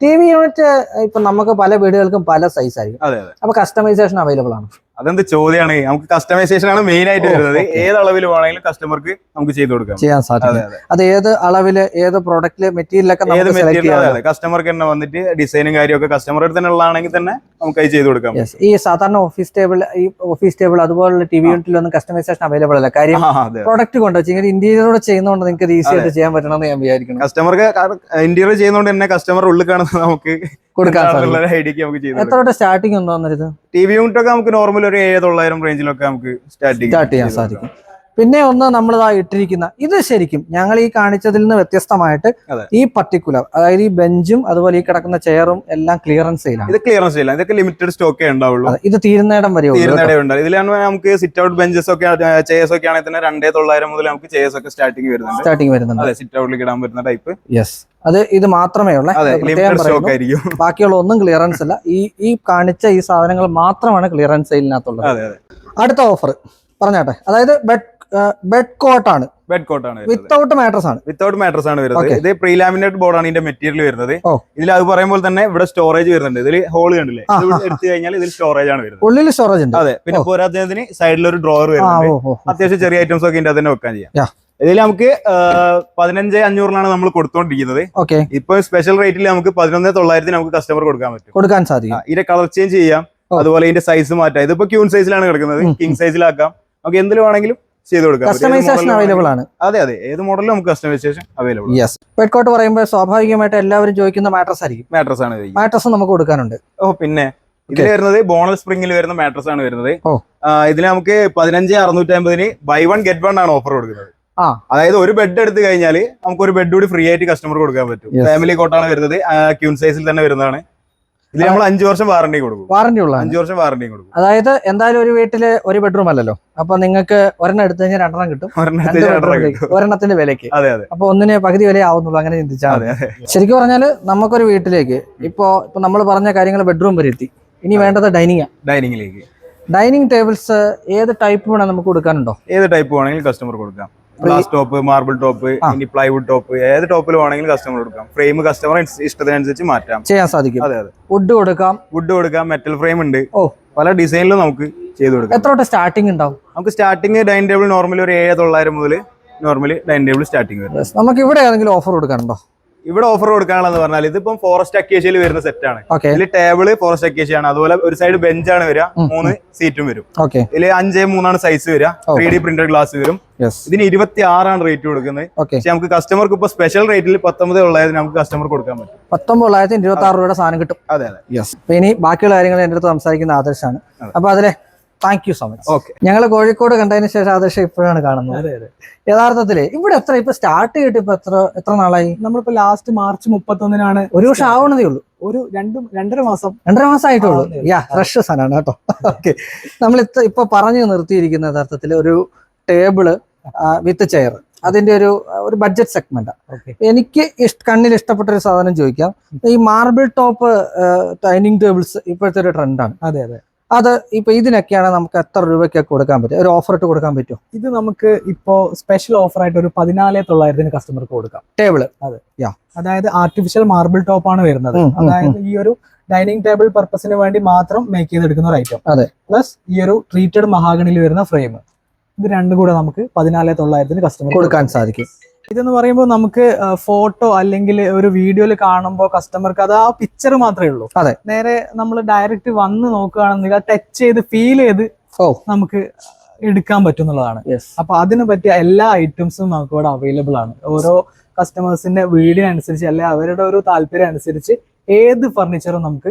S2: ടി വി യൂണിറ്റ് ഇപ്പൊ നമുക്ക് പല വീടുകൾക്കും പല സൈസ് ആയിരിക്കും. അപ്പൊ കസ്റ്റമൈസേഷൻ അവൈലബിൾ ആണ്.
S1: അതെന്ത് ചോദ്യമാണ് നമുക്ക് കസ്റ്റമൈസേഷൻ ആണ് മെയിൻ ആയിട്ട് വരുന്നത്. ഏത് അളവിൽ വേണമെങ്കിലും കസ്റ്റമർക്ക് നമുക്ക് ചെയ്തു കൊടുക്കാം.
S2: ചെയ്യാൻ
S1: അതെ
S2: സാധിക്കും
S1: അത്
S2: ഏത് അളവിൽ ഏത് പ്രോഡക്റ്റിൽ മെറ്റീരിയലൊക്കെ
S1: ഏത് മെറ്റീരിയൽ കസ്റ്റമർക്ക് തന്നെ വന്നിട്ട് ഡിസൈനും കാര്യമൊക്കെ കസ്റ്റമർ തന്നെ ഉള്ളതാണെങ്കിൽ തന്നെ നമുക്ക് അത് ചെയ്തു കൊടുക്കാം.
S2: ഈ സാധാരണ ഓഫീസ് ടേബിൾ ഈ ഓഫീസ് ടേബിൾ അതുപോലുള്ള ടി വി യൂണിറ്റിലൊന്നും കസ്റ്റമൈസേഷൻ അവൈലബിൾ അല്ല. കാര്യം
S1: കൊണ്ട്
S2: പ്രോഡക്റ്റ് കൊണ്ടുവച്ച് ഇങ്ങനെ ഇന്റീരിയറോട് ചെയ്യുന്നതുകൊണ്ട് നിങ്ങൾക്ക് ഈസി ആയിട്ട് ചെയ്യാൻ പറ്റണമെന്ന് ഞാൻ വിചാരിക്കുന്നു.
S1: കസ്റ്റമർക്ക് ഇന്റീരിയർ ചെയ്യുന്നതുകൊണ്ട് തന്നെ കസ്റ്റമർ ഉള്ളിൽ കാണുന്നത് നമുക്ക്
S2: കൊടുക്കാൻ എത്ര സ്റ്റാർട്ടിംഗ് ഉണ്ടോ
S1: ടി വി യൂണിറ്റ് നമുക്ക് നോർമൽ ഒരു ഏഴ് തൊള്ളായിരം റേഞ്ചിലൊക്കെ നമുക്ക് സ്റ്റാർട്ട്
S2: ചെയ്യാൻ സാധിക്കും. പിന്നെ ഒന്ന് നമ്മൾ ഇതാ ഇട്ടിരിക്കുന്ന ഇത് ശരിക്കും ഞങ്ങൾ ഈ കാണിച്ചതിൽ നിന്ന് വ്യത്യസ്തമായിട്ട് ഈ പർട്ടിക്കുലർ അതായത് ഈ ബെഞ്ചും അതുപോലെ ഈ കിടക്കുന്ന ചെയറും എല്ലാം ക്ലിയറൻസ് സെയിലാണ്
S1: ഇത് ക്ലിയറൻസ് ഇല്ല ഇതൊക്കെ ലിമിറ്റഡ് സ്റ്റോക്കേ ഉണ്ടാവുള്ളൂ.
S2: ഇത് തീരുന്നേടം വരെ
S1: തീരുന്നിടെ ഉണ്ട്. ഇതിലാണ് നമുക്ക് സിറ്റ് ഔട്ട് ബെഞ്ചസ് ഒക്കെ ചെയർസ് ഒക്കെ ആണെങ്കിൽ തന്നെ രണ്ടേ തൊള്ളായിരം മുതൽ നമുക്ക് ചെയർസ് ഒക്കെ സ്റ്റാർട്ടിങ് വരുന്നുണ്ട്.
S2: സ്റ്റാർട്ടിങ് വരുന്നുണ്ട്.
S1: സിറ്റ് ഔട്ടിലേക്ക് ഇടാൻ പറ്റുന്ന ടൈപ്പ്
S2: യെസ് അത് ഇത് മാത്രമേ ഉള്ളൂ. ബാക്കിയുള്ള ഒന്നും ക്ലിയറൻസ് അല്ല. ഈ ഈ കാണിച്ച ഈ സാധനങ്ങൾ മാത്രമാണ് ക്ലിയറൻസ് സെയിലിനകത്തുള്ളത് അടുത്ത ഓഫർ പറഞ്ഞാട്ടെ. അതായത് ബെഡ് ബെഡ് കോട്ടാണ്
S1: ബെഡ് കോട്ട് ആണ് വരുന്നത്.
S2: വിത്തൗട്ട് മാട്രസ് ആണ്.
S1: വിത്തൗട്ട് മാട്രസ് ആണ് വരുന്നത്. ഇത് പ്രീലാമിനേറ്റ് ബോർഡാണ് ഇതിന്റെ മെറ്റീരിയൽ വരുന്നത്. ഇതിൽ അത് പറയുമ്പോൾ തന്നെ ഇവിടെ സ്റ്റോറേജ് വരുന്നുണ്ട്. ഇതിൽ ഹോൾ കണ്ടില്ലേ? എടുത്തു കഴിഞ്ഞാൽ ഇതിൽ സ്റ്റോറേജ് ആണ് വരുന്നത്.
S2: ഉള്ളിൽ സ്റ്റോറേജ് ഉണ്ട്.
S1: അതെ. പിന്നെ. പോരാത്തതിന് സൈഡിൽ ഒരു ഡ്രോവർ വരുന്നുണ്ട്. അത്യാവശ്യം ചെറിയ ഐറ്റംസ് ഒക്കെ ഇതിന്റെ തന്നെ വെക്കാൻ ചെയ്യാം. ഇതിൽ നമുക്ക് പതിനഞ്ച് അഞ്ഞൂറിനാണ് നമ്മൾ കൊടുത്തോണ്ടിരിക്കുന്നത്.
S2: ഓക്കെ.
S1: ഇപ്പൊ സ്പെഷ്യൽ റേറ്റിൽ നമുക്ക് പതിനൊന്ന് തൊള്ളായിരത്തിന് നമുക്ക് കസ്റ്റമർ കൊടുക്കാൻ പറ്റും.
S2: കൊടുക്കാൻ സാധിക്കും.
S1: ഇതിന്റെ കളർ ചേഞ്ച് ചെയ്യാം. അതുപോലെ ഇതിന്റെ സൈസ് മാറ്റാം. ഇതിപ്പോ ക്യൂൺ സൈസിലാണ് കിടക്കുന്നത്. കിങ് സൈസിലാക്കാം നമുക്ക് എന്തിൽ വേണമെങ്കിലും ചെയ്ത് കൊടുക്കാം.
S2: കസ്റ്റമൈസേഷൻ അവൈലബിൾ ആണ്.
S1: അതെ അതെ. ഏത് മോഡലും നമുക്ക് customisation available
S2: yes bed cot പറയുമ്പോൾ സ്വാഭാവികമായിട്ട് എല്ലാവരും ചോദിക്കുന്ന മാട്രസ് ആയിരിക്കും.
S1: മാട്രസ് ആണ്.
S2: മാട്രസ് നമുക്ക് കൊടുക്കാനുണ്ട്.
S1: ഓ പിന്നെ ഇതിൽ വരുന്നത് ബോണൽ സ്പ്രിംഗിൽ വരുന്ന മാട്രസ് ആണ് വരുന്നത്.
S2: ഇതിന്
S1: ഇതിൽ നമുക്ക് പതിനഞ്ച് അറുന്നൂറ്റി അമ്പതിന് ബൈ വൺ ഗെറ്റ് വൺ ആണ് ഓഫർ കൊടുക്കുന്നത്. അതായത് ഒരു ബെഡ് എടുത്തു കഴിഞ്ഞാൽ നമുക്ക് ഒരു ബെഡ് കൂടി ഫ്രീ ആയിട്ട് കസ്റ്റമർ കൊടുക്കാൻ പറ്റും. ഫാമിലി കോട്ടാണ് വരുന്നത്. ക്യൂൺ സൈസിൽ തന്നെ വരുന്നതാണ്. ഇത് നമ്മൾ അഞ്ചു വർഷം വാറണ്ടി കൊടുക്കും.
S2: വാറണ്ടി ഉള്ള
S1: അഞ്ചു വർഷം വാറണ്ടി കൊടുക്കും.
S2: അതായത് എന്തായാലും ഒരു വീട്ടിൽ ഒരു ബെഡ്റൂം അല്ലല്ലോ. അപ്പൊ നിങ്ങൾക്ക് ഒരെണ്ണം എടുത്തു കഴിഞ്ഞാൽ രണ്ടെണ്ണം കിട്ടും. ഒരെണ്ണത്തിന്റെ വിലക്ക്
S1: അതെ അതെ.
S2: അപ്പൊ ഒന്നിന് പകുതി വില ആവുന്നുള്ളൂ. അങ്ങനെ ചിന്തിച്ചാൽ ശരിക്കും പറഞ്ഞാൽ നമുക്കൊരു വീട്ടിലേക്ക് ഇപ്പോ ഇപ്പൊ നമ്മൾ പറഞ്ഞ കാര്യങ്ങൾ ബെഡ്റൂം വരെ എത്തി. ഇനി വേണ്ടത് ഡൈനിങ്
S1: ഡൈനിങ്ങിലേക്ക്
S2: ഡൈനിങ് ടേബിൾസ് ഏത് ടൈപ്പ് വേണം നമുക്ക് കൊടുക്കാനുണ്ടോ?
S1: ഏത് ടൈപ്പ് വേണമെങ്കിലും കസ്റ്റമർ കൊടുക്കാം. ഗ്ലാസ് ടോപ്പ് മാർബിൾ ടോപ്പ് ഇനി പ്ലൈവുഡ് ടോപ്പ് ഏത് ടോപ്പിൽ വേണമെങ്കിലും കസ്റ്റമർ കൊടുക്കാം ഫ്രെയിം കസ്റ്റമർ ഇഷ്ടത്തിനനുസരിച്ച് മാറ്റാം.
S2: ചെയ്യാൻ സാധിക്കും.
S1: അതെ അതെ.
S2: വുഡ് കൊടുക്കാം.
S1: വുഡ് കൊടുക്കാം മെറ്റൽ ഫ്രെയിം ഉണ്ട്.
S2: ഓ.
S1: പല ഡിസൈനിലും നമുക്ക് ചെയ്ത് കൊടുക്കാം.
S2: എത്ര തൊട്ട് സ്റ്റാർട്ടിങ് ഉണ്ടാവും?
S1: നമുക്ക് സ്റ്റാർട്ടിംഗ് ഡൈനിങ് ടേബിൾ നോർമലി ഒരു ഏഴ് തൊള്ളായിരം മുതൽ നോർമലി ഡൈനിങ് ടേബിൾ സ്റ്റാർട്ടിംഗ് വരും.
S2: നമുക്ക് ഇവിടെ ഏതെങ്കിലും ഓഫർ കൊടുക്കാനുണ്ടോ?
S1: ഇവിടെ ഓഫർ കൊടുക്കാനുള്ളതെന്ന് പറഞ്ഞാൽ ഇതിപ്പം ഫോറസ്റ്റ് അക്കേഷ്യയിൽ വരുന്ന സെറ്റ് ആണ്. ഇതിൽ ടേബിൾ ഫോറസ്റ്റ് അക്കേഷ്യ ആണ്. അതുപോലെ ഒരു സൈഡ് ബെഞ്ച് ആണ്
S2: വരിക.
S1: മൂന്ന് സീറ്റും വരും. ഇതിൽ അഞ്ചേ മൂന്നാണ് സൈസ് വരിക. ത്രീ ഡി പ്രിന്റഡ് ഗ്ലാസ് വരും. ഇതിന് ഇരുപത്തി ആറാണ് റേറ്റ് കൊടുക്കുന്നത് പക്ഷെ നമുക്ക് കസ്റ്റമർക്ക് ഇപ്പൊ സ്പെഷ്യൽ റേറ്റിൽ പത്തൊമ്പത് ഉള്ളത് നമുക്ക് കസ്റ്റമർ കൊടുക്കാൻ പറ്റും.
S2: പത്തൊമ്പത് തൊള്ളായിരത്തി ഇരുപത്തി ആറ് രൂപയുടെ സാധനം കിട്ടും.
S1: അതെ അതെ.
S2: ഇനി ബാക്കിയുള്ള കാര്യങ്ങൾ എന്റെ അടുത്ത് സംസാരിക്കുന്ന ആദർശാണ്. അപ്പൊ അതിലെ thank you so much
S1: okay
S2: ഞങ്ങൾ കോഴിക്കോട് കണ്ടതിന് ശേഷം ആദർശം ഇപ്പോഴാണ് കാണുന്നത്. യഥാർത്ഥത്തിൽ ഇവിടെ എത്ര ഇപ്പൊ സ്റ്റാർട്ട് ചെയ്തിട്ട് ഇപ്പൊ എത്ര എത്ര നാളായി?
S3: നമ്മളിപ്പോ ലാസ്റ്റ് മാർച്ച് മുപ്പത്തൊന്നിനാണ്
S2: ഒരു വർഷം ആവണതേ ഉള്ളൂ.
S3: ഒരു രണ്ടും രണ്ടര മാസം.
S2: രണ്ടര മാസം ആയിട്ടുള്ളൂ യാ ഫ്രഷ് സാധനമാണ് കേട്ടോ. ഓക്കെ നമ്മൾ ഇത്ര ഇപ്പൊ പറഞ്ഞു നിർത്തിയിരിക്കുന്ന യഥാർത്ഥത്തിൽ ഒരു ടേബിൾ വിത്ത് ചെയർ അതിന്റെ ഒരു ഒരു ബഡ്ജറ്റ് സെഗ്മെന്റ്
S3: ഓക്കെ
S2: എനിക്ക് ഇഷ്ട കണ്ണിൽ ഇഷ്ടപ്പെട്ട ഒരു സാധനം ചോദിക്കാം. ഈ മാർബിൾ ടോപ്പ് ഡൈനിങ് ടേബിൾസ് ഇപ്പോഴത്തെ ഒരു ട്രെൻഡാണ്
S3: അതെ അതെ.
S2: അത് ഇപ്പൊ ഇതിനൊക്കെയാണ് നമുക്ക് എത്ര രൂപയ്ക്കൊക്കെ കൊടുക്കാൻ പറ്റും? ഒരു ഓഫർ ഇട്ട് കൊടുക്കാൻ പറ്റും
S3: ഇത് നമുക്ക് ഇപ്പോ സ്പെഷ്യൽ ഓഫർ ആയിട്ട് ഒരു പതിനാല് തൊള്ളായിരത്തിന് കസ്റ്റമർക്ക് കൊടുക്കാം.
S2: ടേബിൾ
S3: അതായത് ആർട്ടിഫിഷ്യൽ മാർബിൾ ടോപ്പ് ആണ് വരുന്നത്. അതായത് ഈ ഒരു ഡൈനിങ് ടേബിൾ പർപ്പസിന് വേണ്ടി മാത്രം മേക്ക് ചെയ്തെടുക്കുന്ന ഒരു ഐറ്റം
S2: അതെ.
S3: പ്ലസ് ഈ ഒരു ട്രീറ്റഡ് മഹാഗണിയിൽ വരുന്ന ഫ്രെയിം ഇത് രണ്ടും കൂടെ നമുക്ക് പതിനാല് തൊള്ളായിരത്തിന് കസ്റ്റമർ
S2: കൊടുക്കാൻ സാധിക്കും.
S3: ഇതെന്ന് പറയുമ്പോൾ നമുക്ക് ഫോട്ടോ അല്ലെങ്കിൽ ഒരു വീഡിയോയിൽ കാണുമ്പോൾ കസ്റ്റമർക്ക് അത് ആ പിക്ചർ മാത്രമേ ഉള്ളൂ.
S2: അതെ.
S3: നേരെ നമ്മൾ ഡയറക്റ്റ് വന്ന് നോക്കുകയാണെന്നുണ്ടെങ്കിൽ ടച്ച് ചെയ്ത് ഫീൽ ചെയ്ത് നമുക്ക് എടുക്കാൻ പറ്റും എന്നുള്ളതാണ് അപ്പൊ അതിന് പറ്റിയ എല്ലാ ഐറ്റംസും നമുക്ക് ഇവിടെ അവൈലബിൾ ആണ്. ഓരോ കസ്റ്റമേഴ്സിന്റെ വീടിനനുസരിച്ച് അല്ലെ അവരുടെ ഒരു താല്പര്യം അനുസരിച്ച് ഏത് ഫർണിച്ചറും നമുക്ക്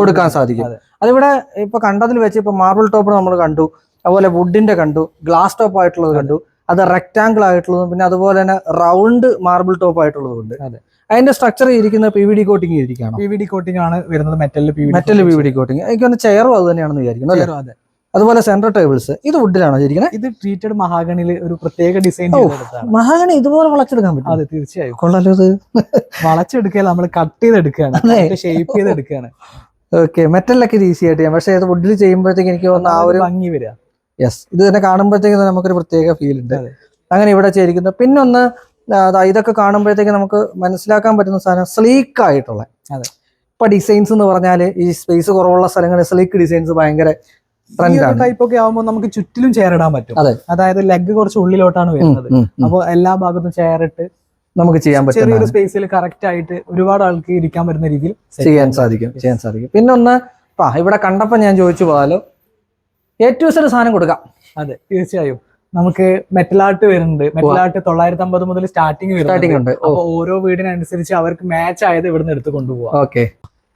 S2: കൊടുക്കാൻ സാധിക്കും. അതിവിടെ ഇപ്പൊ കണ്ടതിൽ വെച്ച് ഇപ്പൊ മാർബിൾ ടോപ്പ് നമ്മൾ കണ്ടു അതുപോലെ വുഡിന്റെ കണ്ടു ഗ്ലാസ് ടോപ്പ് ആയിട്ടുള്ളത് കണ്ടു. അത് റെക്ടാങ്കിൾ ആയിട്ടുള്ളതും പിന്നെ അതുപോലെ തന്നെ റൗണ്ട് മാർബിൾ ടോപ്പ് ആയിട്ടുള്ളതും ഉണ്ട്. അതിന്റെ സ്ട്രക്ചർ ഇരിക്കുന്ന പി വി ഡി കോട്ടിങ് ഇരിക്കുകയാണ്?
S3: പി വി ഡി കോട്ടിംഗ് ആണ് വരുന്നത് മെറ്റലിൽ P
S2: metal P V D coating എനിക്ക് ചെയറും അത് തന്നെയാണെന്ന് വിചാരിക്കുന്നു
S3: അതെ.
S2: അതുപോലെ സെന്റർ ടേബിൾസ് ഇത് വുഡിലാണോ ഇരിക്കുന്നത്
S3: ഇത് ട്രീറ്റഡ് മഹാഗണിയിൽ ഒരു പ്രത്യേക ഡിസൈൻ
S2: മഹാഗണി ഇതുപോലെ വളച്ചെടുക്കാൻ പറ്റും
S3: അതെ തീർച്ചയായും.
S2: കൊള്ളാലോ ഇത്.
S3: വളച്ചെടുക്കുകയല്ല നമ്മൾ കട്ട് ചെയ്തെടുക്കുകയാണ്. ഷേപ്പ് ചെയ്തെടുക്കുകയാണ്.
S2: ഓക്കെ മെറ്റലിലൊക്കെ ഇത് ഈസി ആയിട്ട് ചെയ്യാം. പക്ഷേ ഇത് വുഡിൽ ചെയ്യുമ്പോഴത്തേക്ക് എനിക്ക് വന്ന ആ ഒരു
S3: ഭംഗി വരിക.
S2: യെസ് ഇത് തന്നെ കാണുമ്പോഴത്തേക്ക് നമുക്കൊരു പ്രത്യേക ഫീൽ ഉണ്ട്.
S3: അതെ.
S2: അങ്ങനെ ഇവിടെ ചേരിക്കുന്നു പിന്നെ ഒന്ന് ഇതൊക്കെ കാണുമ്പോഴത്തേക്ക് നമുക്ക് മനസ്സിലാക്കാൻ പറ്റുന്ന സാധനം സ്ലീക്ക് ആയിട്ടുള്ള.
S3: അതെ.
S2: ഇപ്പൊ ഡിസൈൻസ് എന്ന് പറഞ്ഞാൽ ഈ സ്പേസ് കുറവുള്ള സ്ഥലങ്ങളിൽ സ്ലീക്ക് ഡിസൈൻസ് ഭയങ്കര
S3: ടൈപ്പ് ഒക്കെ ആവുമ്പോൾ നമുക്ക് ചുറ്റിലും ചെയർ ഇടാൻ പറ്റും.
S2: അതെ.
S3: അതായത് ലെഗ് കുറച്ച് ഉള്ളിലോട്ടാണ് വരുന്നത്. അപ്പോൾ എല്ലാ ഭാഗത്തും ചെയർ ഇട്ട്
S2: നമുക്ക് ചെയ്യാൻ പറ്റും ചെറിയൊരു
S3: സ്പേസിൽ കറക്റ്റ് ആയിട്ട് ഒരുപാട് ആൾക്ക് ഇരിക്കാൻ പറ്റുന്ന രീതിയിൽ
S2: ചെയ്യാൻ സാധിക്കും ചെയ്യാൻ സാധിക്കും. പിന്നെ ഒന്ന് ഇവിടെ കണ്ടപ്പോ ഞാൻ ചോദിച്ചു പോകാലോ ഏറ്റവും ഒരു സാധനം കൊടുക്കാം.
S3: അതെ തീർച്ചയായും. നമുക്ക് മെറ്റൽ ആർട്ട് വരുന്നുണ്ട്. മെറ്റൽ ആർട്ട് തൊള്ളായിരത്തി അമ്പത് മുതൽ സ്റ്റാർട്ടിങ്
S2: സ്റ്റാർട്ടിംഗ്
S3: വരുന്നുണ്ട്
S2: ഉണ്ട്.
S3: അപ്പൊ ഓരോ വീടിനനുസരിച്ച് അവർക്ക് മാച്ച് ആയത് ഇവിടുന്ന് എടുത്ത് കൊണ്ടുപോകാം
S2: ഓക്കെ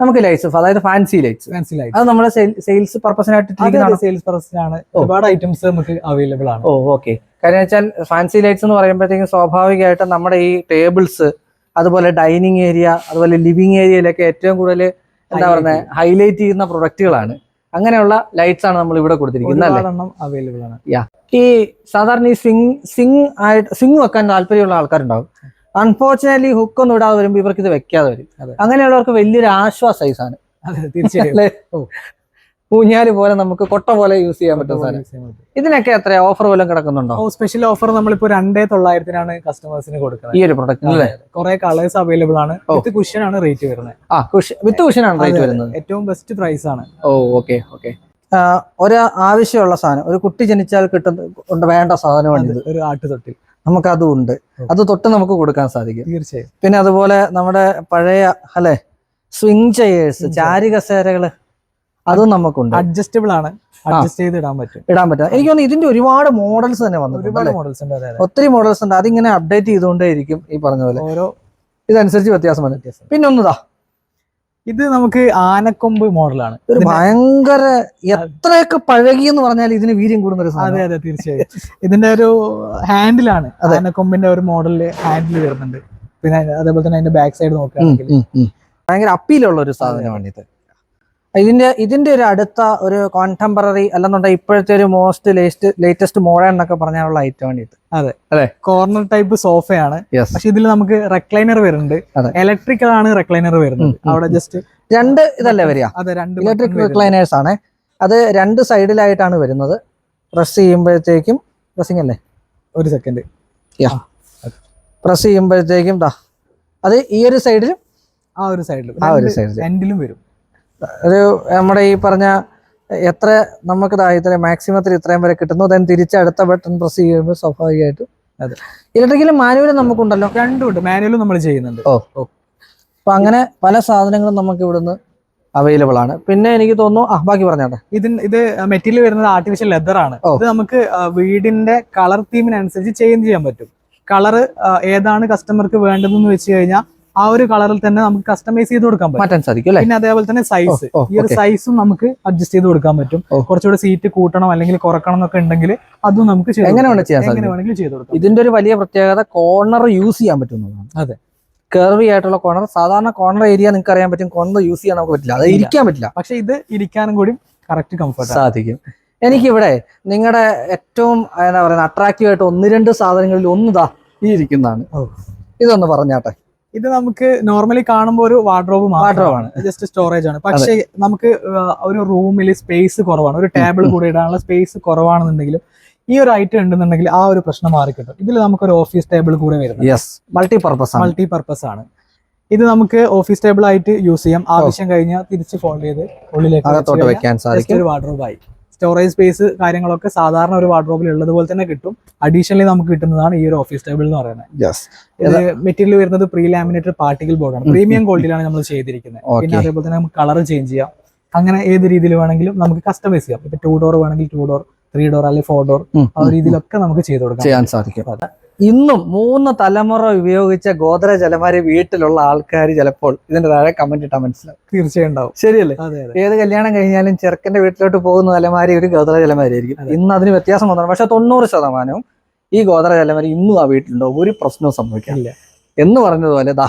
S2: നമുക്ക് ലൈറ്റ്സ് അതായത് ഫാൻസി ലൈറ്റ്സ്
S3: ഫാൻസി ലൈറ്റ്
S2: അത് നമ്മുടെ സെയിൽസ് പർപ്പസിനായിട്ട്
S3: സെയിൽസ്
S2: പർപ്പസിനാണ്.
S3: ഒരുപാട് ഐറ്റംസ് നമുക്ക് അവൈലബിൾ ആണ്.
S2: ഓ ഓക്കെ കാര്യം വെച്ചാൽ ഫാൻസി ലൈറ്റ്സ് എന്ന് പറയുമ്പോഴത്തേക്കും സ്വാഭാവികമായിട്ടും നമ്മുടെ ഈ ടേബിൾസ് അതുപോലെ ഡൈനിങ് ഏരിയ അതുപോലെ ലിവിങ് ഏരിയയിലൊക്കെ ഏറ്റവും കൂടുതൽ എന്താ പറയുന്നത് ഹൈലൈറ്റ് ചെയ്യുന്ന പ്രൊഡക്റ്റുകളാണ് അങ്ങനെയുള്ള ലൈറ്റ്സ് ആണ് നമ്മൾ ഇവിടെ കൊടുത്തിരിക്കുന്നത്
S3: അവൈലബിൾ ആണ്.
S2: ഈ സാധാരണ ഈ സിംഗ് സിംഗ് ആയിട്ട് സിംഗ് വെക്കാൻ താല്പര്യമുള്ള ആൾക്കാരുണ്ടാവും. അൺഫോർച്ചുനേറ്റ്ലി ഹുക്ക് ഒന്നും ഇടാതെ വരുമ്പോൾ ഇവർക്ക് ഇത് വെക്കാതെ വരും.
S3: അതെ.
S2: അങ്ങനെയുള്ളവർക്ക് വലിയൊരു ആശ്വാസ ഈ
S3: അതെ തീർച്ചയായും.
S2: ഊഞ്ഞാൽ പോലെ നമുക്ക് കൊട്ട പോലെ യൂസ് ചെയ്യാൻ പറ്റും സാധനം. ഇതിനൊക്കെ എത്ര ഓഫർ പോലും കിടക്കുന്നുണ്ടോ?
S3: സ്പെഷ്യൽ ഓഫർ നമ്മളിപ്പോ രണ്ടേ തൊള്ളായിരത്തിനാണ് കസ്റ്റമേഴ്സിന് കൊടുക്കുന്നത്.
S2: ഈ ഒരു പ്രൊഡക്റ്റ് അല്ലേ?
S3: കുറെ കളേഴ്സ് അവൈലബിൾ ആണ്. വിത്ത് കുഷൻ ആണ് റേറ്റ് വരുന്നത്.
S2: ആ വിത്ത് ആണ് റേറ്റ് വരുന്നത്.
S3: ഏറ്റവും ബെസ്റ്റ് പ്രൈസ് ആണ്.
S2: ഓ ഓക്കെ ഓക്കെ ഒരു ആവശ്യമുള്ള സാധനം ഒരു കുട്ടി ജനിച്ചാൽ കിട്ടുന്ന വേണ്ട സാധനമാണ്
S3: ഒരു ആട്ടു തൊട്ടിൽ
S2: നമുക്ക് അതും ഉണ്ട്. അത് തൊട്ട് നമുക്ക് കൊടുക്കാൻ സാധിക്കും.
S3: തീർച്ചയായും.
S2: പിന്നെ അതുപോലെ നമ്മുടെ പഴയ അല്ലെ സ്വിങ് ചെയേഴ്സ് ചാരി കസേരകൾ അതും നമുക്കുണ്ട്.
S3: അഡ്ജസ്റ്റബിൾ ആണ്. അഡ്ജസ്റ്റ് ചെയ്ത് ഇടാൻ പറ്റും.
S2: ഇടാൻ പറ്റും. എനിക്ക് തോന്നുന്നു ഇതിന്റെ ഒരുപാട് മോഡൽസ് തന്നെ വന്നു
S3: ഒരുപാട് മോഡൽസ് ഉണ്ട്. അതെ അതെ.
S2: ഒത്തിരി മോഡൽസ് ഉണ്ട്. അതിങ്ങനെ അപ്ഡേറ്റ് ചെയ്തുകൊണ്ടേ ഇരിക്കും ഈ പറഞ്ഞ പോലെ.
S3: ഓരോ
S2: ഇതനുസരിച്ച് വ്യത്യാസം വന്നു
S3: വ്യത്യാസം
S2: പിന്നെ ഒന്നുതാ
S3: ഇത് നമുക്ക് ആനക്കൊമ്പ് മോഡലാണ്
S2: ഒരു ഭയങ്കര എത്രയൊക്കെ പഴകി എന്ന് പറഞ്ഞാൽ ഇതിന് വീര്യം കൂടുന്ന ഒരു
S3: അതെ
S2: സാധനം
S3: അതെ തീർച്ചയായും. ഇതിന്റെ ഒരു ഹാൻഡിലാണ്
S2: അതെ.
S3: ആനക്കൊമ്പിന്റെ ഒരു മോഡലിൽ ഹാൻഡിൽ വരുന്നുണ്ട്. പിന്നെ അതേപോലെ തന്നെ അതിന്റെ ബാക്ക് സൈഡ് നോക്കുകയാണെങ്കിൽ.
S2: ഭയങ്കര അപ്പീലുള്ള ഒരു സാധനമാണ് ഇത്. ഇതിന്റെ ഇതിന്റെ ഒരു അടുത്ത ഒരു കോണ്ടംപററി അല്ലെന്നുണ്ടെങ്കിൽ ഇപ്പോഴത്തെ ഒരു മോസ്റ്റ് ലേറ്റസ്റ്റ് ലേറ്റസ്റ്റ് മോഡേൺ എന്നൊക്കെ പറഞ്ഞാലുള്ള ഐറ്റമാണ് ഇത്.
S3: കോർണർ ടൈപ്പ് സോഫയാണ് പക്ഷെ ഇതിൽ നമുക്ക് റെക്ലൈനർ വരുന്നുണ്ട്.
S2: അതെ.
S3: ഇലക്ട്രിക്കൽ ആണ് റെക്ലൈനർ വരുന്നത്. അവിടെ ജസ്റ്റ്
S2: രണ്ട് ഇതല്ലേ വരിക?
S3: അതെ രണ്ട്
S2: ഇലക്ട്രിക് റെക്ലൈനേഴ്സ് ആണ്. അത് രണ്ട് സൈഡിലായിട്ടാണ് വരുന്നത്. പ്രസ് ചെയ്യുമ്പോഴത്തേക്കും പ്രസിംഗ് അല്ലേ?
S3: ഒരു സെക്കൻഡ് യാ.
S2: പ്രസ് ചെയ്യുമ്പോഴത്തേക്കും ദാ. അത് ഈ ഒരു സൈഡിലും
S3: ആ ഒരു സൈഡിലും
S2: ആ ഒരു സൈഡിലും
S3: രണ്ടിലും വരും.
S2: ഒരു നമ്മുടെ ഈ പറഞ്ഞ എത്ര നമുക്ക് ഇത്ര മാക്സിമത്തിൽ ഇത്രയും വരെ കിട്ടുന്നു. ദെൻ തിരിച്ച് അടുത്ത ബട്ടൺ പ്രസ് ചെയ്യുമ്പോൾ സ്വാഭാവികമായിട്ടും
S3: അതെ.
S2: ഇലക്ട്രിക്കലും മാനുവലും നമുക്കുണ്ടല്ലോ?
S3: രണ്ടും ഉണ്ട് മാനുവലും നമ്മൾ ചെയ്യുന്നുണ്ട്.
S2: ഓ ഓ. അപ്പൊ അങ്ങനെ പല സാധനങ്ങളും നമുക്ക് ഇവിടുന്ന് അവൈലബിൾ ആണ്. പിന്നെ എനിക്ക് തോന്നുന്നു ആ ബാക്കി പറഞ്ഞാട്ടെ.
S3: ഇത് ഇത് മെറ്റീരിയൽ വരുന്നത് ആർട്ടിഫിഷ്യൽ ലെതർ ആണ്. ഇത് നമുക്ക് വീടിന്റെ കളർ തീമിനനുസരിച്ച് ചേഞ്ച് ചെയ്യാൻ പറ്റും. കളർ ഏതാണ് കസ്റ്റമർക്ക് വേണ്ടതെന്ന് വെച്ച് കഴിഞ്ഞാൽ ആ ഒരു കളറിൽ തന്നെ നമുക്ക് കസ്റ്റമൈസ് ചെയ്ത് കൊടുക്കാൻ പറ്റും.
S2: മാറ്റാൻ സാധിക്കും
S3: പിന്നെ അതേപോലെ തന്നെ സൈസ് ഈ ഒരു സൈസും നമുക്ക് അഡ്ജസ്റ്റ് ചെയ്ത് കൊടുക്കാൻ പറ്റും. കുറച്ചുകൂടെ സീറ്റ് കൂട്ടണം അല്ലെങ്കിൽ കുറക്കണം എന്നൊക്കെ ഉണ്ടെങ്കിൽ അതും നമുക്ക്
S2: എങ്ങനെ
S3: വേണമെങ്കിലും ചെയ്ത് കൊടുക്കാം.
S2: ഇതിന്റെ ഒരു വലിയ പ്രത്യേകത കോർണർ യൂസ് ചെയ്യാൻ പറ്റുന്നതാണ്.
S3: അതെ.
S2: കർവി ആയിട്ടുള്ള കോർണർ സാധാരണ കോർണർ ഏരിയ നിങ്ങൾക്ക് അറിയാൻ പറ്റും. കോർണർ യൂസ് ചെയ്യാൻ നമുക്ക് പറ്റില്ല. അത് ഇരിക്കാൻ പറ്റില്ല.
S3: പക്ഷെ ഇത് ഇരിക്കാനും കൂടി കറക്റ്റ് കംഫർട്ട്
S2: സാധിക്കും. എനിക്കിവിടെ നിങ്ങളുടെ ഏറ്റവും എന്താ പറയുക അട്രാക്റ്റീവ് ആയിട്ട് ഒന്ന് രണ്ട് സാധനങ്ങളിൽ ഒന്ന് ദാ ഈ ഇരിക്കുന്നതാണ്. ഇതൊന്ന് പറഞ്ഞാട്ടെ.
S3: ഇത് നമുക്ക് നോർമലി കാണുമ്പോൾ ഒരു വാർഡ്രോബ്
S2: വാർഡ്രോബ് ആണ്.
S3: ജസ്റ്റ് സ്റ്റോറേജ് ആണ്. പക്ഷേ നമുക്ക് ഒരു റൂമിൽ സ്പേസ് കുറവാണ്. ഒരു ടേബിൾ കൂടി ഇടാനുള്ള സ്പേസ് കുറവാണെന്നുണ്ടെങ്കിലും ഈ ഒരു ഐറ്റം ഉണ്ടെന്നുണ്ടെങ്കിൽ ആ ഒരു പ്രശ്നം മാറി കിട്ടും ഇതിൽ നമുക്ക് ഒരു ഓഫീസ് ടേബിൾ കൂടെ വരുന്നത്
S2: യെസ് മൾട്ടി പർപ്പസ് ആണ്.
S3: മൾട്ടി പർപ്പസ് ആണ്. ഇത് നമുക്ക് ഓഫീസ് ടേബിൾ ആയിട്ട് യൂസ് ചെയ്യാം. ആവശ്യം കഴിഞ്ഞാൽ തിരിച്ച് ഫോൾഡ് ചെയ്ത് ഉള്ളിലേക്ക്
S2: വെക്കാൻ സാധിക്കും
S3: ഒരു വാർഡ്രോബ് ആയി. സ്റ്റോറേജ് സ്പേസ് കാര്യങ്ങളൊക്കെ സാധാരണ ഒരു വാർഡ്രോബിൽ ഉള്ളതുപോലെ തന്നെ കിട്ടും. അഡീഷണലി നമുക്ക് കിട്ടുന്നതാണ് ഈ ഒരു ഓഫീസ് ടേബിൾ എന്ന് പറയുന്നത്. മെറ്റീരിയൽ വരുന്നത് പ്രീ ലാമിനേറ്റഡ് പാർട്ടിക്കൽ ബോർഡാണ്
S2: ആണ്
S3: പ്രീമിയം ക്വാളിറ്റിയിലാണ് നമ്മൾ ചെയ്തിരിക്കുന്നത്. പിന്നെ അതേപോലെ തന്നെ നമുക്ക് കളർ ചേഞ്ച് ചെയ്യാം. അങ്ങനെ ഏത് രീതിയിൽ വേണമെങ്കിലും നമുക്ക് കസ്റ്റമൈസ് ചെയ്യാം. ഇപ്പൊ ടു ഡോർ വേണമെങ്കിൽ ടു ഡോർ ത്രീ ഡോർ അല്ലെങ്കിൽ ഫോർ ഡോർ ആ രീതിയിലൊക്കെ നമുക്ക് ചെയ്ത് കൊടുക്കാം.
S2: ചെയ്യാൻ സാധിക്കും. ഇന്നും മൂന്ന് തലമുറ ഉപയോഗിച്ച ഗോദ്രേജ് അലമാരി വീട്ടിലുള്ള ആൾക്കാർ ചിലപ്പോൾ ഇതിന്റെ താഴെ കമന്റ് ഇട്ടാൽ മനസ്സിലാവും.
S3: തീർച്ചയായും ഉണ്ടാവും.
S2: ശരിയല്ലേ? ഏത് കല്യാണം കഴിഞ്ഞാലും ചെറുക്കന്റെ വീട്ടിലോട്ട് പോകുന്ന അലമാരി ഒരു ഗോദ്രേജ് അലമാരി ആയിരിക്കും ഇന്ന് അതിന് വ്യത്യാസം വന്നു പക്ഷെ തൊണ്ണൂറ് ശതമാനവും ഈ ഗോദ്രേജ് അലമാരി ഇന്നും ആ വീട്ടിലുണ്ടോ. ഒരു പ്രശ്നവും സംഭവിക്കില്ല. എന്ന് പറഞ്ഞതുപോലെ ദാ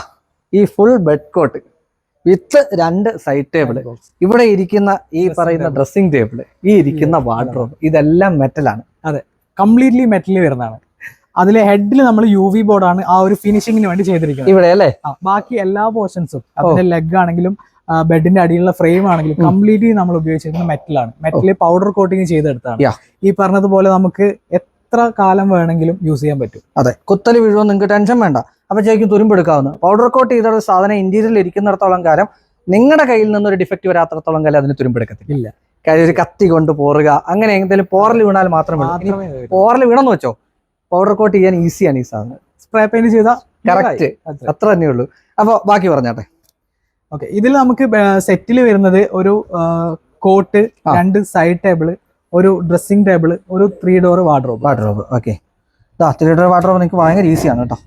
S2: ഈ ഫുൾ ബെഡ് കോട്ട് വിത്ത് രണ്ട് സൈഡ് ടേബിൾ ഇവിടെ ഇരിക്കുന്ന ഈ പറയുന്ന ഡ്രസ്സിംഗ് ടേബിൾ ഈ ഇരിക്കുന്ന. വാർഡ്രോബ് ഇതെല്ലാം മെറ്റലാണ് അതെ.
S3: കംപ്ലീറ്റ്ലി മെറ്റലിൽ വരുന്നതാണ്. അതിലെ ഹെഡിൽ നമ്മൾ യു വി ബോർഡാണ് ആ ഒരു ഫിനിഷിങ്ങിന് വേണ്ടി ചെയ്തിരിക്കുന്നത്.
S2: ഇവിടെ അല്ലേ?
S3: ബാക്കി എല്ലാ പോർഷൻസും അതിന്റെ ലെഗ് ആണെങ്കിലും ബെഡിന്റെ അടിയിലുള്ള ഫ്രെയിം ആണെങ്കിലും കംപ്ലീറ്റ്ലി നമ്മൾ ഉപയോഗിച്ചിരുന്നത് മെറ്റലാണ് മെറ്റലിൽ പൗഡർ കോട്ടിങ് ചെയ്തെടുത്താണ്. ഈ പറഞ്ഞതുപോലെ നമുക്ക് എത്ര കാലം വേണമെങ്കിലും യൂസ് ചെയ്യാൻ പറ്റും.
S2: അതെ കുത്തൽ വീഴുമോ നിങ്ങൾക്ക് ടെൻഷൻ വേണ്ട. അപ്പൊ ശരിക്കും തുരുമ്പെടുക്കാവുന്ന പൗഡർ കോട്ട് ചെയ്ത ഒരു സാധനം ഇന്റീരിയറിൽ ഇരിക്കുന്നിടത്തോളം കാലം നിങ്ങളുടെ കയ്യിൽ നിന്ന് ഒരു ഡിഫക്റ്റ് വരാത്തടത്തോളം കാലം അതിന് തുരുമ്പെടുക്കത്തില്ല. കാര്യം ഒരു കത്തി കൊണ്ട് പോറുക അങ്ങനെ എന്തെങ്കിലും പോറൽ വീണാൽ മാത്രമേ പോറൽ വീണെന്ന് വെച്ചോ? പൗഡർ കോട്ട് ചെയ്യാൻ ഈസിയാണ് ഈ സാധനം.
S3: സ്പ്രേ പെയിന്റ് ചെയ്ത
S2: കറക്റ്റ് അത്ര തന്നെ ഉള്ളൂ. അപ്പൊ ബാക്കി പറഞ്ഞാട്ടെ.
S3: ഓക്കെ ഇതിൽ നമുക്ക് സെറ്റിൽ വരുന്നത് ഒരു കോട്ട് രണ്ട് സൈഡ് ടേബിൾ ഒരു ഡ്രസ്സിംഗ് ടേബിൾ ഒരു three door wardrobe
S2: wardrobe okay three door wardrobe നിങ്ങൾക്ക് ഭയങ്കര ഈസിയാണ് കേട്ടോ.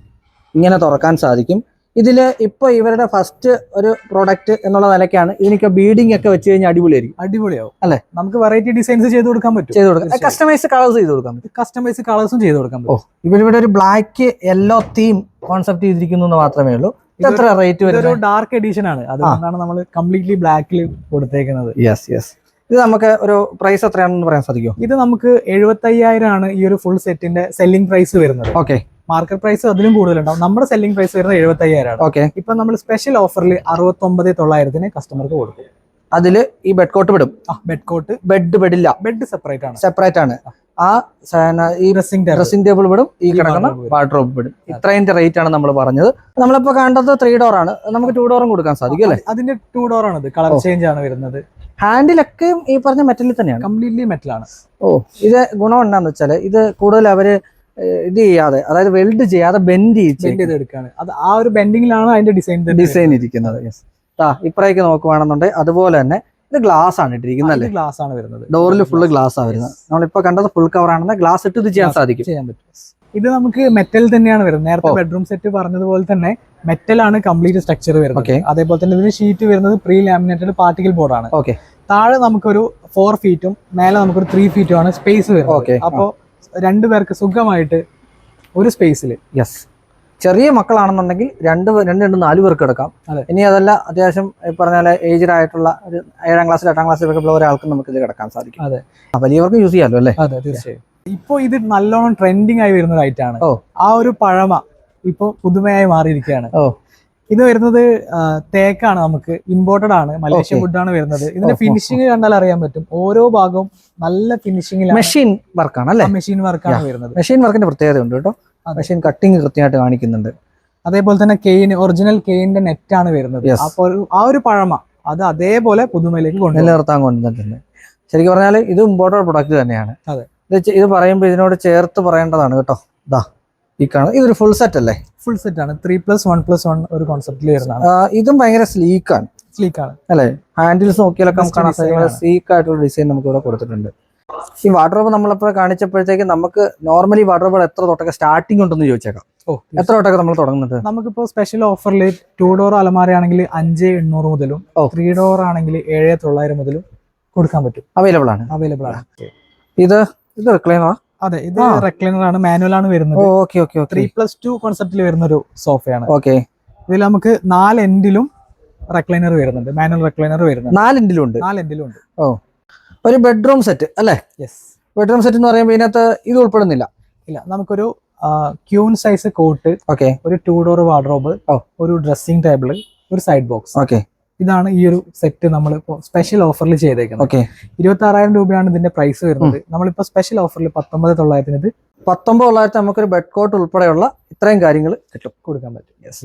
S2: ഇങ്ങനെ തുറക്കാൻ സാധിക്കും. ഇതിൽ ഇപ്പോൾ ഇവരുടെ ഫസ്റ്റ് ഒരു പ്രോഡക്റ്റ് എന്നുള്ള നിലയ്ക്കാണ്. ഇതിനൊക്കെ ബീഡിംഗ് ഒക്കെ വെച്ച് കഴിഞ്ഞാൽ അടിപൊളിയായിരിക്കും.
S3: അടിപൊളിയാവും.
S2: അല്ലേ?
S3: നമുക്ക് വെറൈറ്റി ഡിസൈൻസ് ചെയ്ത് കൊടുക്കാൻ പറ്റും.
S2: ചെയ്ത് കൊടുക്കാം. കസ്റ്റമൈസ് കളേഴ്സ് ചെയ്ത് കൊടുക്കാൻ പറ്റും.
S3: കസ്റ്റമൈസ് കളേഴ്സും ചെയ്ത് കൊടുക്കാൻ പറ്റും.
S2: ഇവരിവിടെ ഒരു ബ്ലാക്ക് യെല്ലോ തീം കോൺസെപ്റ്റ് ചെയ്തിരിക്കുന്നു എന്ന് മാത്രമേ ഉള്ളൂ. എത്ര റേറ്റ്
S3: വരും
S2: ഒരു
S3: ഡാർക്ക് എഡിഷൻ ആണ്. അതുകൊണ്ടാണ് നമ്മൾ കംപ്ലീറ്റ്ലി ബ്ലാക്കിൽ കൊടുത്തേക്കുന്നത്.
S2: യെസ് യെസ് ഇത് നമുക്ക് ഒരു പ്രൈസ് എത്രയാണെന്ന് പറയാൻ സാധിക്കും
S3: ഇത് നമുക്ക് എഴുപത്തയ്യായിരം ആണ് ഈ ഒരു ഫുൾ സെറ്റിന്റെ സെല്ലിംഗ് പ്രൈസ് വരുന്നത്.
S2: ഓക്കെ
S3: മാർക്കറ്റ് പ്രൈസ് അതിലും കൂടുതലുണ്ടാവും. നമ്മുടെ സെല്ലിംഗ് പ്രൈസ് വരുന്നത് എഴുപത്തയ്യായിരമാണ്
S2: ഓക്കെ
S3: ഇപ്പൊ നമ്മൾ സ്പെഷ്യൽ ഓഫറിൽ അറുപത്തൊമ്പത് തൊള്ളായിരത്തിന് കസ്റ്റമർക്ക് കൊടുക്കും.
S2: അതിൽ ഈ ബെഡ് കോട്ട് വിടും
S3: ആ ബെഡ് കോട്ട്
S2: ബെഡ് ബെഡില്ല
S3: ബെഡ് സെപ്പറേറ്റ് ആണ്.
S2: സെപ്പറേറ്റ് ആണ്. ആ. ഈ
S3: ഡ്രസ്സിംഗ്
S2: ഡ്രസ്സിംഗ് ടേബിൾ വിടും ഈ കിടക്കുന്ന. വാർഡ്രോബ് വിടും ഇത്രയും റേറ്റ് ആണ് നമ്മൾ പറഞ്ഞത്. നമ്മളിപ്പോ കണ്ടത് ത്രീ ഡോർ ആണ്. നമുക്ക് ടു ഡോറും കൊടുക്കാൻ സാധിക്കും അല്ലേ?
S3: അതിന്റെ ടു ഡോർ ആണ് കളർ ചേഞ്ച് ആണ് വരുന്നത്.
S2: ഹാൻഡിലൊക്കെ ഈ പറഞ്ഞ മെറ്റലിൽ തന്നെയാണ്?
S3: കംപ്ലീറ്റ്ലി മെറ്റലാണ്
S2: ഓ ഇത് ഗുണം എന്താന്ന് വെച്ചാൽ ഇത് കൂടുതൽ അവർ ഇത് ചെയ്യാതെ അതായത് വെൽഡ് ചെയ്യാതെ ബെൻഡ്
S3: ബെൻഡ് ചെയ്ത്
S2: ചെയ്ത്
S3: അത് ആ ഒരു ബെൻഡിങ്ങിലാണ് അതിന്റെ ഡിസൈൻ
S2: ഡിസൈൻ ഇരിക്കുന്നത് യെസ് ആ ഇപ്പറേക്ക് നോക്കുവാണെന്നുണ്ടെങ്കിൽ അതുപോലെ തന്നെ ഇത് ഗ്ലാസ് ആണ് ഇട്ടിരിക്കുന്നത് അല്ലേ?
S3: ഗ്ലാസ് ആണ് വരുന്നത്.
S2: ഡോറിൽ ഫുള്ള് ഗ്ലാസ് ആണ് വരുന്നത്. നമ്മളിപ്പോ കണ്ടത് ഫുൾ കവർ ആണെന്ന് ഗ്ലാസ് ഇട്ട് ഇത് ചെയ്യാൻ സാധിക്കും.
S3: ചെയ്യാൻ പറ്റും. ഇത് നമുക്ക് മെറ്റൽ തന്നെയാണ് വരുന്നത്. നേരത്തെ ബെഡ്റൂം സെറ്റ് പറഞ്ഞതുപോലെ തന്നെ മെറ്റൽ ആണ് കംപ്ലീറ്റ് സ്ട്രക്ചർ വരുന്നത്.
S2: ഓക്കെ
S3: അതേപോലെ തന്നെ ഇതിന് ഷീറ്റ് വരുന്നത് പ്രീ ലാമിനേറ്റഡ് പാർട്ടിക്കൽ ബോർഡ് ആണ്.
S2: Okay.
S3: താഴെ നമുക്കൊരു ഫോർ ഫീറ്റും മേലെ നമുക്കൊരു ത്രീ ഫീറ്റും ആണ് സ്പേസ് വരുന്നത്. അപ്പോൾ രണ്ടു പേർക്ക് സുഖമായിട്ട് ഒരു സ്പേസിൽ
S2: യെസ് ചെറിയ മക്കളാണെന്നുണ്ടെങ്കിൽ രണ്ട് രണ്ട് രണ്ട് നാല് പേർക്ക് എടുക്കാം
S3: അതെ.
S2: ഇനി അതല്ല അത്യാവശ്യം പറഞ്ഞാൽ പറഞ്ഞ ഏജ്ഡ് ആയിട്ടുള്ള ഒരു ഏഴാം ക്ലാസ് എട്ടാം ക്ലാസ് ഒക്കെ ഉള്ള ഒരാൾക്ക് നമുക്ക് ഇത് കിടക്കാൻ സാധിക്കും
S3: അതെ.
S2: വലിയവർക്ക് യൂസ് ചെയ്യാമല്ലോ അല്ലേ
S3: അതെ തീർച്ചയായും ഇപ്പോൾ ഇത് നല്ലോണം ട്രെൻഡിങ് ആയി വരുന്ന ഒരു ഐറ്റാണ്
S2: ഓ.
S3: ആ ഒരു പഴമ ഇപ്പോൾ പുതുമയായി മാറിയിരിക്കുകയാണ്
S2: ഓ.
S3: ഇത് വരുന്നത് തേക്കാണ് നമുക്ക്. ഇമ്പോർട്ടഡ് ആണ്. മലേഷ്യൻ ആണ് വരുന്നത്. ഇതിന്റെ ഫിനിഷിംഗ് കണ്ടാൽ അറിയാൻ പറ്റും. ഓരോ ഭാഗവും നല്ല ഫിനിഷിംഗിലാണ്
S2: മെഷീൻ വർക്കാണ് അല്ലേ?
S3: മെഷീൻ വർക്കാണ് വരുന്നത്.
S2: മെഷീൻ വർക്കിന്റെ പ്രത്യേകത ഉണ്ട് കേട്ടോ. മെഷീൻ കട്ടിങ് കൃത്യമായിട്ട് കാണിക്കുന്നുണ്ട്.
S3: അതേപോലെ തന്നെ കെയിൻ ഒറിജിനൽ കെയിന്റെ നെറ്റ് ആണ് വരുന്നത്. അപ്പോൾ ആ ഒരു പഴമ അത് അതേപോലെ പുതുമയിലേക്ക് കൊണ്ടു
S2: നിലനിർത്താൻ കൊണ്ടുവന്നിട്ടുണ്ട്. ശരിക്കും പറഞ്ഞാൽ ഇത് ഇമ്പോർട്ടഡ് പ്രൊഡക്റ്റ് തന്നെയാണ്.
S3: അതെ.
S2: ഇത് ഇത് പറയുമ്പോൾ ഇതിനോട് ചേർത്ത് പറയേണ്ടതാണ് കേട്ടോ. ഇതാ ഈ കാണുന്നത് ഇതൊരു ഫുൾ സെറ്റ് അല്ലേ?
S3: ഫുൾ സെറ്റ് ആണ്. Three plus one plus one ഒരു കോൺസെപ്റ്റിൽ വരുന്നതാണ്.
S2: ഇതും ഭയങ്കര ആണ്.
S3: സ്ലീക്ക് ആണ്.
S2: അല്ലേ? ഹാൻഡിൽസ് നോക്കിയാലൊക്കെ നമുക്ക് കാണാൻ
S3: design
S2: സാധിക്കും.
S3: ആണ്.
S2: സ്ലീക്ക് ആയിട്ടുള്ള ഡിസൈൻ നമുക്ക് ഇവിടെ കൊടുത്തിട്ടുണ്ട്. ഈ വാട്ടർഡ്രോപ്പ് നമ്മളിപ്പോൾ കാണിച്ചപ്പോഴത്തേക്ക് നമുക്ക് നോർമലി വാട്ടർഡ്രോപ്പ് എത്ര തൊട്ടൊക്കെ സ്റ്റാർട്ടിംഗ് ഉണ്ടെന്ന് ചോദിച്ചേക്കാം.
S3: ഓ
S2: എത്ര തൊട്ടൊക്കെ നമ്മൾ തുടങ്ങുന്നുണ്ട്?
S3: നമുക്കിപ്പോ സ്പെഷ്യൽ ഓഫറിൽ ടു ഡോർ അലമാര ആണെങ്കിൽ അഞ്ച് എണ്ണൂറ് മുതലും
S2: ഓ.
S3: ത്രീ ഡോർ ആണെങ്കിൽ ഏഴ് തൊള്ളായിരം മുതലും കൊടുക്കാൻ പറ്റും.
S2: അവൈലബിൾ ആണ്.
S3: അവൈലബിൾ ആണ്.
S2: ഇത് ഇത് റിക്ലൈനോ
S3: അതെ ഇത് റെക്ലൈനർ ആണ് മാനുവൽ ആണ് വരുന്നത്.
S2: Okay okay
S3: three plus two കോൺസെപ്റ്റിൽ വരുന്ന ഒരു സോഫയാണ്
S2: ഓക്കെ.
S3: ഇതിൽ നമുക്ക് നാല് എൻഡിലും റെക്ലൈനർ വരുന്നുണ്ട് മാനുവൽ റെക്ലൈനർ വരുന്നുണ്ട്.
S2: നാല് എൻഡിലും ഉണ്ട്.
S3: നാല് എൻഡിലും ഉണ്ട്. ഓ.
S2: ഒരു ബെഡ്റൂം സെറ്റ് അല്ലേ?
S3: യെസ്
S2: ബെഡ്റൂം സെറ്റ് എന്ന് പറയുമ്പോൾ ഇതിനകത്ത് ഇത് ഉൾപ്പെടുന്നില്ല.
S3: ഇല്ല നമുക്കൊരു ക്യൂൺ സൈസ് കോട്ട്
S2: ഓക്കെ.
S3: ഒരു ടു ഡോർ വാർഡ്രോബ്. ഒരു ഡ്രസ്സിംഗ് ടേബിൾ ഒരു സൈഡ് ബോക്സ്
S2: ഓക്കെ.
S3: ഇതാണ് ഈ ഒരു സെറ്റ് നമ്മൾ ഇപ്പോൾ സ്പെഷ്യൽ ഓഫറിൽ ചെയ്തേക്കുന്നത്.
S2: ഓക്കെ
S3: ഇരുപത്തി ആറായിരം രൂപയാണ് ഇതിന്റെ പ്രൈസ് വരുന്നത്. നമ്മളിപ്പോ സ്പെഷ്യൽ ഓഫറിൽ പത്തൊമ്പത് തൊള്ളായിരത്തിന് ഇത്
S2: പത്തൊമ്പത് തൊള്ളായിരത്തി നമുക്കൊരു ബെഡ് കോട്ട് ഉൾപ്പെടെയുള്ള ഇത്രയും കാര്യങ്ങൾ കിട്ടും
S3: കൊടുക്കാൻ പറ്റും. Yes.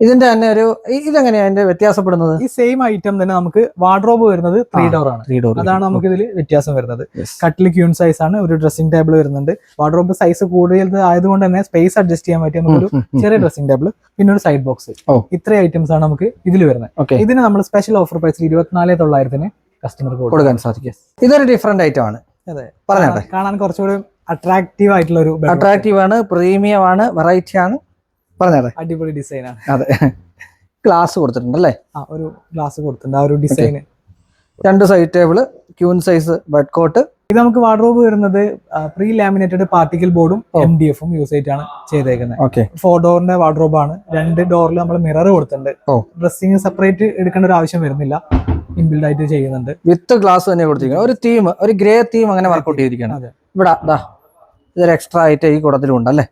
S2: ഇതിന്റെ തന്നെ ഒരു ഇതെങ്ങനെയാണ് ഇതെങ്ങനെയാ അതിന്റെ വ്യത്യാസപ്പെടുന്നത്?
S3: ഈ സെയിം ഐറ്റം തന്നെ നമുക്ക് വാർഡ്രോബ് വരുന്നത് ത്രീ ഡോർ ആണ്.
S2: ത്രീ ഡോർ
S3: അതാണ് നമുക്ക് ഇതിൽ വ്യത്യാസം വരുന്നത്. കട്ടിൽ ക്യൂൺ സൈസ് ആണ് ഒരു ഡ്രസ്സിംഗ് ടേബിൾ വരുന്നുണ്ട്. വാർഡ്രോബ് സൈസ് കൂടുതൽ ആയതുകൊണ്ട് തന്നെ സ്പേസ് അഡ്ജസ്റ്റ് ചെയ്യാൻ പറ്റിയ നമുക്കൊരു ചെറിയ ഡ്രസ്സിംഗ് ടേബിൾ പിന്നെ ഒരു സൈഡ് ബോക്സ്. ഇത്രയും ഐറ്റംസ് ആണ് നമുക്ക് ഇതിൽ വരുന്നത്. ഇതിന് നമ്മൾ സ്പെഷ്യൽ ഓഫർ പ്രൈസിൽ ഇരുപത്തിനാല് തൊള്ളായിരത്തിന് കസ്റ്റമർക്ക് കൊടുക്കും
S2: കൊടുക്കാൻ സാധിക്കും. ഇതൊരു ഡിഫറെന്റ് ഐറ്റം ആണ്.
S3: അതെ.
S2: പറഞ്ഞാട്ടെ
S3: കാണാൻ- കുറച്ചുകൂടി അട്രാക്റ്റീവ് ആയിട്ടുള്ള ഒരു.
S2: അട്രാക്റ്റീവ് ആണ് പ്രീമിയം ആണ് വെറൈറ്റി ആണ്. പറഞ്ഞാട്ടെ
S3: അടിപൊളി ഡിസൈനാണ് ആണ്.
S2: അതെ. ഗ്ലാസ് കൊടുത്തിട്ടുണ്ട് അല്ലേ?
S3: ആ ഒരു ഗ്ലാസ് കൊടുത്തിട്ടുണ്ട്. ആ ഒരു ഡിസൈന്
S2: രണ്ട് side table queen size bed cot
S3: ഇത് നമുക്ക് വാർഡ്രോബ് വരുന്നത് പ്രീ ലാമിനേറ്റഡ് പാർട്ടിക്കൽ ബോർഡും. എം ഡി എഫും യൂസ് ചെയ്തിട്ടാണ് ചെയ്തേക്കുന്നത്
S2: ഓക്കെ
S3: ഫോർ ഡോറിന്റെ വാർഡ്രോബ് ആണ്. രണ്ട് ഡോറിൽ നമ്മൾ മിറർ കൊടുത്തിട്ടുണ്ട്. ഡ്രസ്സിങ് സെപ്പറേറ്റ് എടുക്കേണ്ട ഒരു ആവശ്യം വരുന്നില്ല. ഇൻബിൽഡ് ആയിട്ട് ചെയ്യുന്നുണ്ട്.
S2: വിത്ത് ഗ്ലാസ് തന്നെ കൊടുത്തിരിക്കുന്നത്. ഒരു തീം ഒരു ഗ്രേ തീം അങ്ങനെ വർക്ക്ഔട്ട് ചെയ്തിരിക്കുകയാണ്. ഇവിടെ ഇതൊരു എക്സ്ട്രാ ആയിട്ട് ഈ കുടത്തിലുണ്ട് അല്ലേ?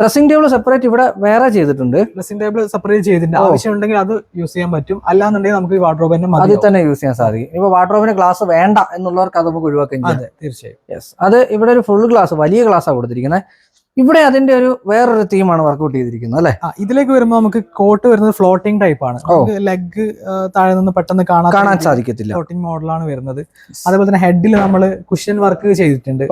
S2: ഡ്രസ്സിംഗ് ടേബിൾ സെപ്പറേറ്റ് ഇവിടെ വേറെ ചെയ്തിട്ടുണ്ട്.
S3: ഡ്രസ്സിംഗ് ടേബിൾ സെപ്പറേറ്റ് ചെയ്തിട്ടുണ്ട്. ആവശ്യമുണ്ടെങ്കിൽ അത് യൂസ് ചെയ്യാൻ പറ്റും. അല്ലാന്നുണ്ടെങ്കിൽ നമുക്ക് ഈ വാർഡ്രോബിന്റെ
S2: അതിൽ തന്നെ യൂസ് ചെയ്യാൻ സാധിക്കും. ഇപ്പൊ വാർഡ്രോബിന് ഗ്ലാസ് വേണ്ട എന്നുള്ളവർക്ക് അത് നമുക്ക് ഒഴിവാക്കാൻ
S3: അതെ തീർച്ചയായും.
S2: യെസ് അത് ഇവിടെ ഒരു ഫുൾ ഗ്ലാസ് വലിയ ഗ്ലാസ്സാണ് കൊടുത്തിരിക്കുന്നത് ഇവിടെ അതിന്റെ ഒരു വേറൊരു തീമാണ് വർക്ക്ഔട്ട് ചെയ്തിരിക്കുന്നത് അല്ലെ?
S3: ഇതിലേക്ക് വരുമ്പോൾ നമുക്ക് കോട്ട് വരുന്നത് ഫ്ലോട്ടിംഗ് ടൈപ്പ് ആണ്. ലെഗ് താഴെ നിന്ന് പെട്ടെന്ന് കാണാൻ
S2: കാണാൻ സാധിക്കത്തില്ല.
S3: ഫ്ലോട്ടിംഗ് മോഡലാണ് വരുന്നത്. അതേപോലെ തന്നെ ഹെഡിൽ നമ്മൾ കുഷ്യൻ വർക്ക് ചെയ്തിട്ടുണ്ട്.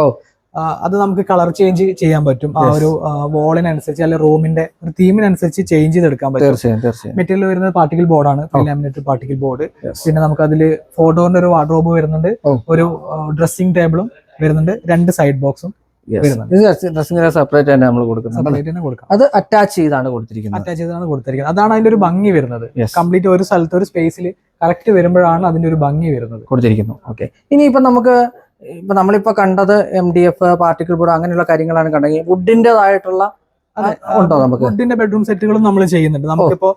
S3: അത് നമുക്ക് കളർ ചേഞ്ച് ചെയ്യാൻ പറ്റും. ആ. ഒരു വോളിനനുസരിച്ച് അല്ലെങ്കിൽ റൂമിന്റെ ഒരു തീമിനനുസരിച്ച് ചേഞ്ച് ചെയ്തെടുക്കാൻ പറ്റും.
S2: തീർച്ചയായും തീർച്ചയായും.
S3: മെറ്റീരിയൽ വരുന്നത് പാർട്ടിക്കൽ ബോർഡാണ്. ലാമിനേറ്റഡ് പാർട്ടിക്കൽ ബോർഡ് പിന്നെ നമുക്ക് അതിൽ ഫോട്ടോന്റെ ഒരു വാർഡ്രോബ് വരുന്നുണ്ട്. ഒരു ഡ്രസ്സിംഗ് ടേബിളും വരുന്നുണ്ട്. രണ്ട് സൈഡ് ബോക്സും
S2: ഡ്രസ്സിംഗ് സെപ്പറേറ്റ് തന്നെ നമ്മൾ
S3: കൊടുക്കുന്നത്
S2: അത് അറ്റാച്ച് ചെയ്താണ് കൊടുത്തിരിക്കുന്നത്.
S3: അറ്റാച്ച് ചെയ്താണ് കൊടുത്തിരിക്കുന്നത്. അതാണ് അതിന്റെ ഒരു ഭംഗി വരുന്നത്. കംപ്ലീറ്റ് ഒരു സ്ഥലത്ത് ഒരു സ്പേസിൽ കറക്റ്റ് വരുമ്പോഴാണ് അതിന്റെ ഒരു ഭംഗി വരുന്നത്.
S2: കൊടുത്തിരിക്കുന്നു. ഓക്കെ ഇനിയിപ്പോ നമുക്ക് ഇപ്പൊ നമ്മളിപ്പോ കണ്ടത് M D F particle board അങ്ങനെയുള്ള കാര്യങ്ങളാണ് കണ്ടെങ്കിൽ വുഡിന്റെതായിട്ടുള്ള ഉണ്ടോ നമുക്ക്?
S3: വുഡിന്റെ ബെഡ്റൂം സെറ്റുകളും നമ്മൾ ചെയ്യുന്നുണ്ട്. നമുക്കിപ്പോ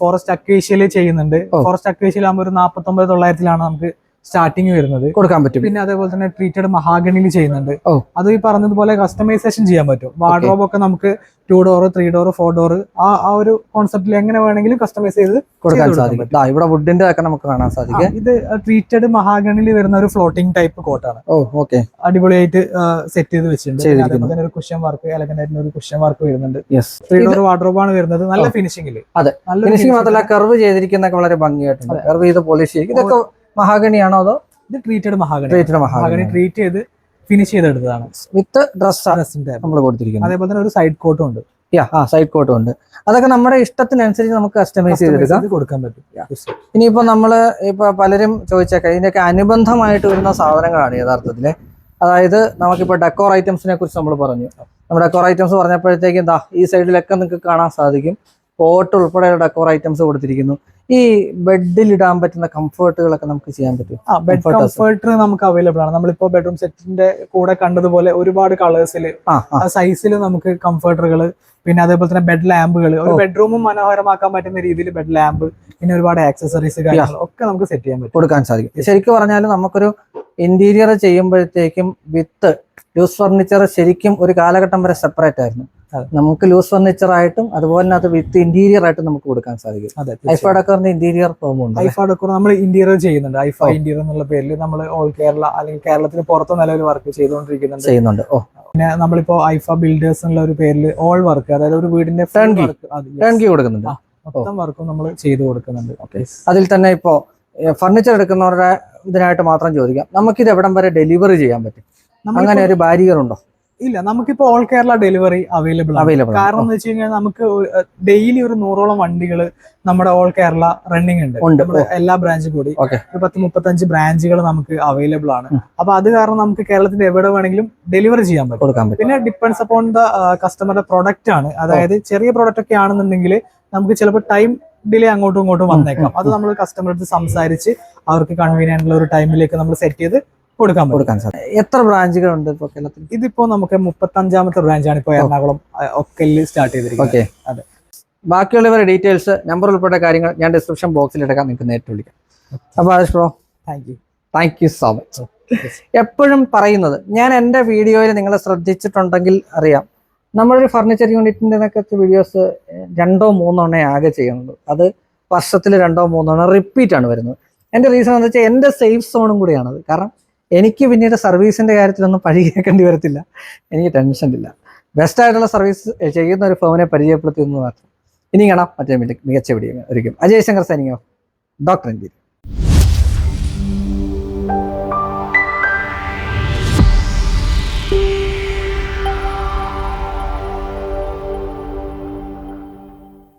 S3: ഫോറസ്റ്റ് അക്വേഷ്യയിൽ ചെയ്യുന്നുണ്ട്. ഫോറസ്റ്റ് അക്വേഷ്യയിൽ ആകുമ്പോൾ ഒരു നാപ്പത്തി ഒമ്പത് തൊള്ളായിരത്തിലാണ് നമുക്ക് സ്റ്റാർട്ടിങ് വരുന്നത്
S2: കൊടുക്കാൻ പറ്റും.
S3: പിന്നെ അതേപോലെ തന്നെ ട്രീറ്റഡ് മഹാഗണിയിൽ ചെയ്യുന്നുണ്ട്. അത് ഈ പറഞ്ഞതുപോലെ കസ്റ്റമൈസേഷൻ ചെയ്യാൻ പറ്റും. വാർഡ്രോബ് ഒക്കെ നമുക്ക് two door three door four door ആ ആ ഒരു കോൺസെപ്റ്റിൽ എങ്ങനെ വേണമെങ്കിലും കസ്റ്റമൈസ് ചെയ്ത്
S2: കൊടുക്കാൻ സാധിക്കും. ഇവിടെ വുഡിന്റെ ഒക്കെ നമുക്ക് കാണാൻ സാധിക്കും.
S3: ഇത് ട്രീറ്റഡ് മഹാഗണിയിൽ വരുന്ന ഒരു ഫ്ലോട്ടിംഗ് ടൈപ്പ് കോട്ടാണ്
S2: ഓക്കെ
S3: അടിപൊളിയായിട്ട് സെറ്റ് ചെയ്ത് വെച്ചിട്ടുണ്ട്. ഒരു കുഷൻ വർക്ക് എലഗന്റ് ഒരു കുഷൻ വർക്ക് വരുന്നുണ്ട്.
S2: യെസ്
S3: ത്രീ ഡോർ വാർഡ്രോബ് ആണ് വരുന്നത്. നല്ല. ഫിനിഷിംഗിൽ
S2: അതെ.
S3: നല്ല
S2: ഫിനിഷിംഗ് മാത്രമല്ല കർവ് ചെയ്തിരിക്കുന്നൊക്കെ വളരെ ഭംഗിയായിട്ടുണ്ട്. കർവ് ചെയ്ത് പോളിഷ് ചെയ്യും. ഇതൊക്കെ മഹാഗണിയാണോ അതോ
S3: ഇത് treated mahogany.
S2: Treated
S3: mahogany. Treat ചെയ്ത് ഫിനിഷ് ചെയ്തെടുത്തതാണ്.
S2: വിത്ത് ഡ്രസ് നമ്മൾ കൊടുത്തിരിക്കുന്നത്.
S3: അതേപോലെ തന്നെ ഒരു സൈഡ് കോട്ടും ഉണ്ട്.
S2: യാ ആ സൈഡ് കോട്ടും ഉണ്ട്. അതൊക്കെ നമ്മുടെ ഇഷ്ടത്തിനനുസരിച്ച് നമുക്ക് കസ്റ്റമൈസ് ചെയ്തെടുക്കാം.
S3: ചെയ്ത് കൊടുക്കാൻ പറ്റും.
S2: ഇനിയിപ്പോ നമ്മൾ ഇപ്പൊ പലരും ചോദിച്ചേക്കാം ഇതിന്റെയൊക്കെ അനുബന്ധമായിട്ട് വരുന്ന സാധനങ്ങളാണ് യഥാർത്ഥത്തിൽ. അതായത് നമുക്കിപ്പോ ഡെക്കോർ ഐറ്റംസിനെ കുറിച്ച് നമ്മൾ പറഞ്ഞു. നമ്മുടെ ഡെക്കോർ ഐറ്റംസ് പറഞ്ഞപ്പോഴത്തേക്കും എന്താ ഈ സൈഡിലൊക്കെ നിങ്ങൾക്ക് കാണാൻ സാധിക്കും. പോട്ട് ഉൾപ്പെടെയുള്ള ഡെക്കോർ ഐറ്റംസ് കൊടുത്തിരിക്കുന്നു. ഈ ബെഡിൽ ഇടാൻ പറ്റുന്ന കംഫർട്ടുകളൊക്കെ നമുക്ക് ചെയ്യാൻ പറ്റും
S3: ആ ബെഡ്
S2: കംഫേർട്ട്
S3: കംഫർട്ടർ നമുക്ക് അവൈലബിൾ ആണ്. നമ്മളിപ്പോ ബെഡ്റൂം സെറ്റിന്റെ കൂടെ കണ്ടതുപോലെ ഒരുപാട് കളേഴ്സിൽ സൈസിൽ നമുക്ക് കംഫർട്ടറുകൾ പിന്നെ അതേപോലെ തന്നെ ബെഡ് ലാമ്പുകൾ ഒരു. ബെഡ്റൂമും മനോഹരമാക്കാൻ പറ്റുന്ന രീതിയിൽ ബെഡ് ലാമ്പ് പിന്നെ ഒരുപാട് ആക്സസറീസ് കാര്യങ്ങൾ ഒക്കെ നമുക്ക് സെറ്റ് ചെയ്യാൻ പറ്റും.
S2: കൊടുക്കാൻ സാധിക്കും. ശരിക്കും പറഞ്ഞാൽ നമുക്കൊരു ഇന്റീരിയർ ചെയ്യുമ്പോഴത്തേക്കും വിത്ത് ലൂസ് ഫർണിച്ചർ ശരിക്കും ഒരു കാലഘട്ടം വരെ സെപ്പറേറ്റ് ആയിരുന്നു. നമുക്ക് ലൂസ് ഫർണിച്ചർ ആയിട്ടും അതുപോലെ തന്നെ അത് വിത്ത് ഇന്റീരിയർ ആയിട്ടും നമുക്ക് കൊടുക്കാൻ സാധിക്കും.
S3: അതെ
S2: ഐഫ ഡക്കറിന്റെ ഇന്റീരിയർ ഫോം ഉണ്ട്
S3: ഐഫ ഡെക്കോർ നമ്മൾ ഇന്റീരിയർ ചെയ്യുന്നുണ്ട്. ഐഫ ഇന്റീരിയർ എന്നുള്ള പേരിൽ നമ്മൾ ഓൾ കേരള അല്ലെങ്കിൽ കേരളത്തിന് പുറത്ത് നിലവിൽ വർക്ക് ചെയ്തുകൊണ്ടിരിക്കുന്നുണ്ട്.
S2: ചെയ്യുന്നുണ്ട്. ഓ.
S3: പിന്നെ നമ്മളിപ്പോ ഐഫ ബിൽഡേഴ്സ് എന്നുള്ള ഒരു പേരിൽ ഓൾ വർക്ക് അതായത് ഒരു വീടിന്റെ
S2: ടേൺകി കൊടുക്കുന്നുണ്ട്.
S3: മൊത്തം വർക്കും നമ്മൾ ചെയ്തു കൊടുക്കുന്നുണ്ട്.
S2: അതിൽ തന്നെ ഇപ്പോ ഫർണിച്ചർ എടുക്കുന്നവരുടെ ഇതിനായിട്ട് മാത്രം ചോദിക്കാം. നമുക്കിത് എവിടം വരെ ഡെലിവറി ചെയ്യാൻ പറ്റും? അങ്ങനെ ഒരു ബാരിയർ ഉണ്ടോ?
S3: ഇല്ല നമുക്കിപ്പോ ഓൾ കേരള ഡെലിവറി അവൈലബിൾ ആണ്.
S2: അവൈലബിൾ
S3: കാരണം എന്ന് വെച്ച് കഴിഞ്ഞാൽ നമുക്ക് ഡെയിലി ഒരു നൂറോളം വണ്ടികൾ നമ്മുടെ ഓൾ കേരള റണ്ണിങ് ഉണ്ട്. എല്ലാ ബ്രാഞ്ചും കൂടി. ഒരു പത്ത് മുപ്പത്തഞ്ച് ബ്രാഞ്ചുകൾ നമുക്ക് അവൈലബിൾ ആണ്. അപ്പൊ അത് കാരണം നമുക്ക് കേരളത്തിന്റെ എവിടെ വേണമെങ്കിലും ഡെലിവറി ചെയ്യാൻ പറ്റും. പിന്നെ ഡിപ്പെൻസ് അപ്പോൺ ദ കസ്റ്റമറുടെ പ്രൊഡക്റ്റ് ആണ്. അതായത് ചെറിയ പ്രൊഡക്റ്റ് ഒക്കെ ആണെന്നുണ്ടെങ്കിൽ നമുക്ക് ചിലപ്പോൾ ടൈം ഡിലേ അങ്ങോട്ടും ഇങ്ങോട്ടും വന്നേക്കാം. അത് നമ്മൾ കസ്റ്റമറുടെ സംസാരിച്ച് അവർക്ക് കൺവീനിയന്റ് ഉള്ള ഒരു ടൈമിലേക്ക് നമ്മൾ സെറ്റ് ചെയ്ത് കൊടുക്കാൻ
S2: കൊടുക്കാൻ സാധിക്കും. എത്ര ബ്രാഞ്ചുകളുണ്ട് ഇപ്പോൾ കേരളത്തിൽ?
S3: ഇതിപ്പോ നമുക്ക് മുപ്പത്തി അഞ്ചാമത്തെ ബ്രാഞ്ചാണ് ഇപ്പൊ എറണാകുളം ഒക്കലിൽ സ്റ്റാർട്ട് ചെയ്തിരിക്കുന്നത്.
S2: ഓക്കെ.
S3: അതെ.
S2: ബാക്കിയുള്ളവരുടെ ഡീറ്റെയിൽസ് നമ്പർ ഉൾപ്പെട്ട കാര്യങ്ങൾ ഞാൻ ഡിസ്ക്രിപ്ഷൻ ബോക്സിൽ എടുക്കാൻ നിങ്ങൾക്ക് നേരിട്ട് വിളിക്കാം. അപ്പോൾ Adesh bro
S3: thank you
S2: thank you so much എപ്പോഴും പറയുന്നത് ഞാൻ എന്റെ വീഡിയോയിൽ നിങ്ങൾ ശ്രദ്ധിച്ചിട്ടുണ്ടെങ്കിൽ അറിയാം നമ്മളൊരു ഫർണിച്ചർ യൂണിറ്റിന്റെ ഒക്കെ വീഡിയോസ് രണ്ടോ മൂന്നോ എണ്ണേ ആകെ ചെയ്യുന്നുള്ളൂ. അത് വർഷത്തിൽ രണ്ടോ മൂന്നോ എണ്ണം റിപ്പീറ്റ് ആണ് വരുന്നത്. എന്റെ റീസൺ എന്താ വെച്ചാൽ എന്റെ സേഫ് സോണും കൂടിയാണത്. കാരണം എനിക്ക് പിന്നീട് സർവീസിന്റെ കാര്യത്തിലൊന്നും പഴി കേൾക്കേണ്ടി വരത്തില്ല. എനിക്ക് ടെൻഷൻ ഇല്ല. ബെസ്റ്റ് ആയിട്ടുള്ള സർവീസ് ചെയ്യുന്ന ഒരു ഫോമിനെ പരിചയപ്പെടുത്തി എന്ന് മാത്രം. ഇനി കാണാം മറ്റേ മികച്ച video ഒരിക്കും Ajay Shankar signing off doctor India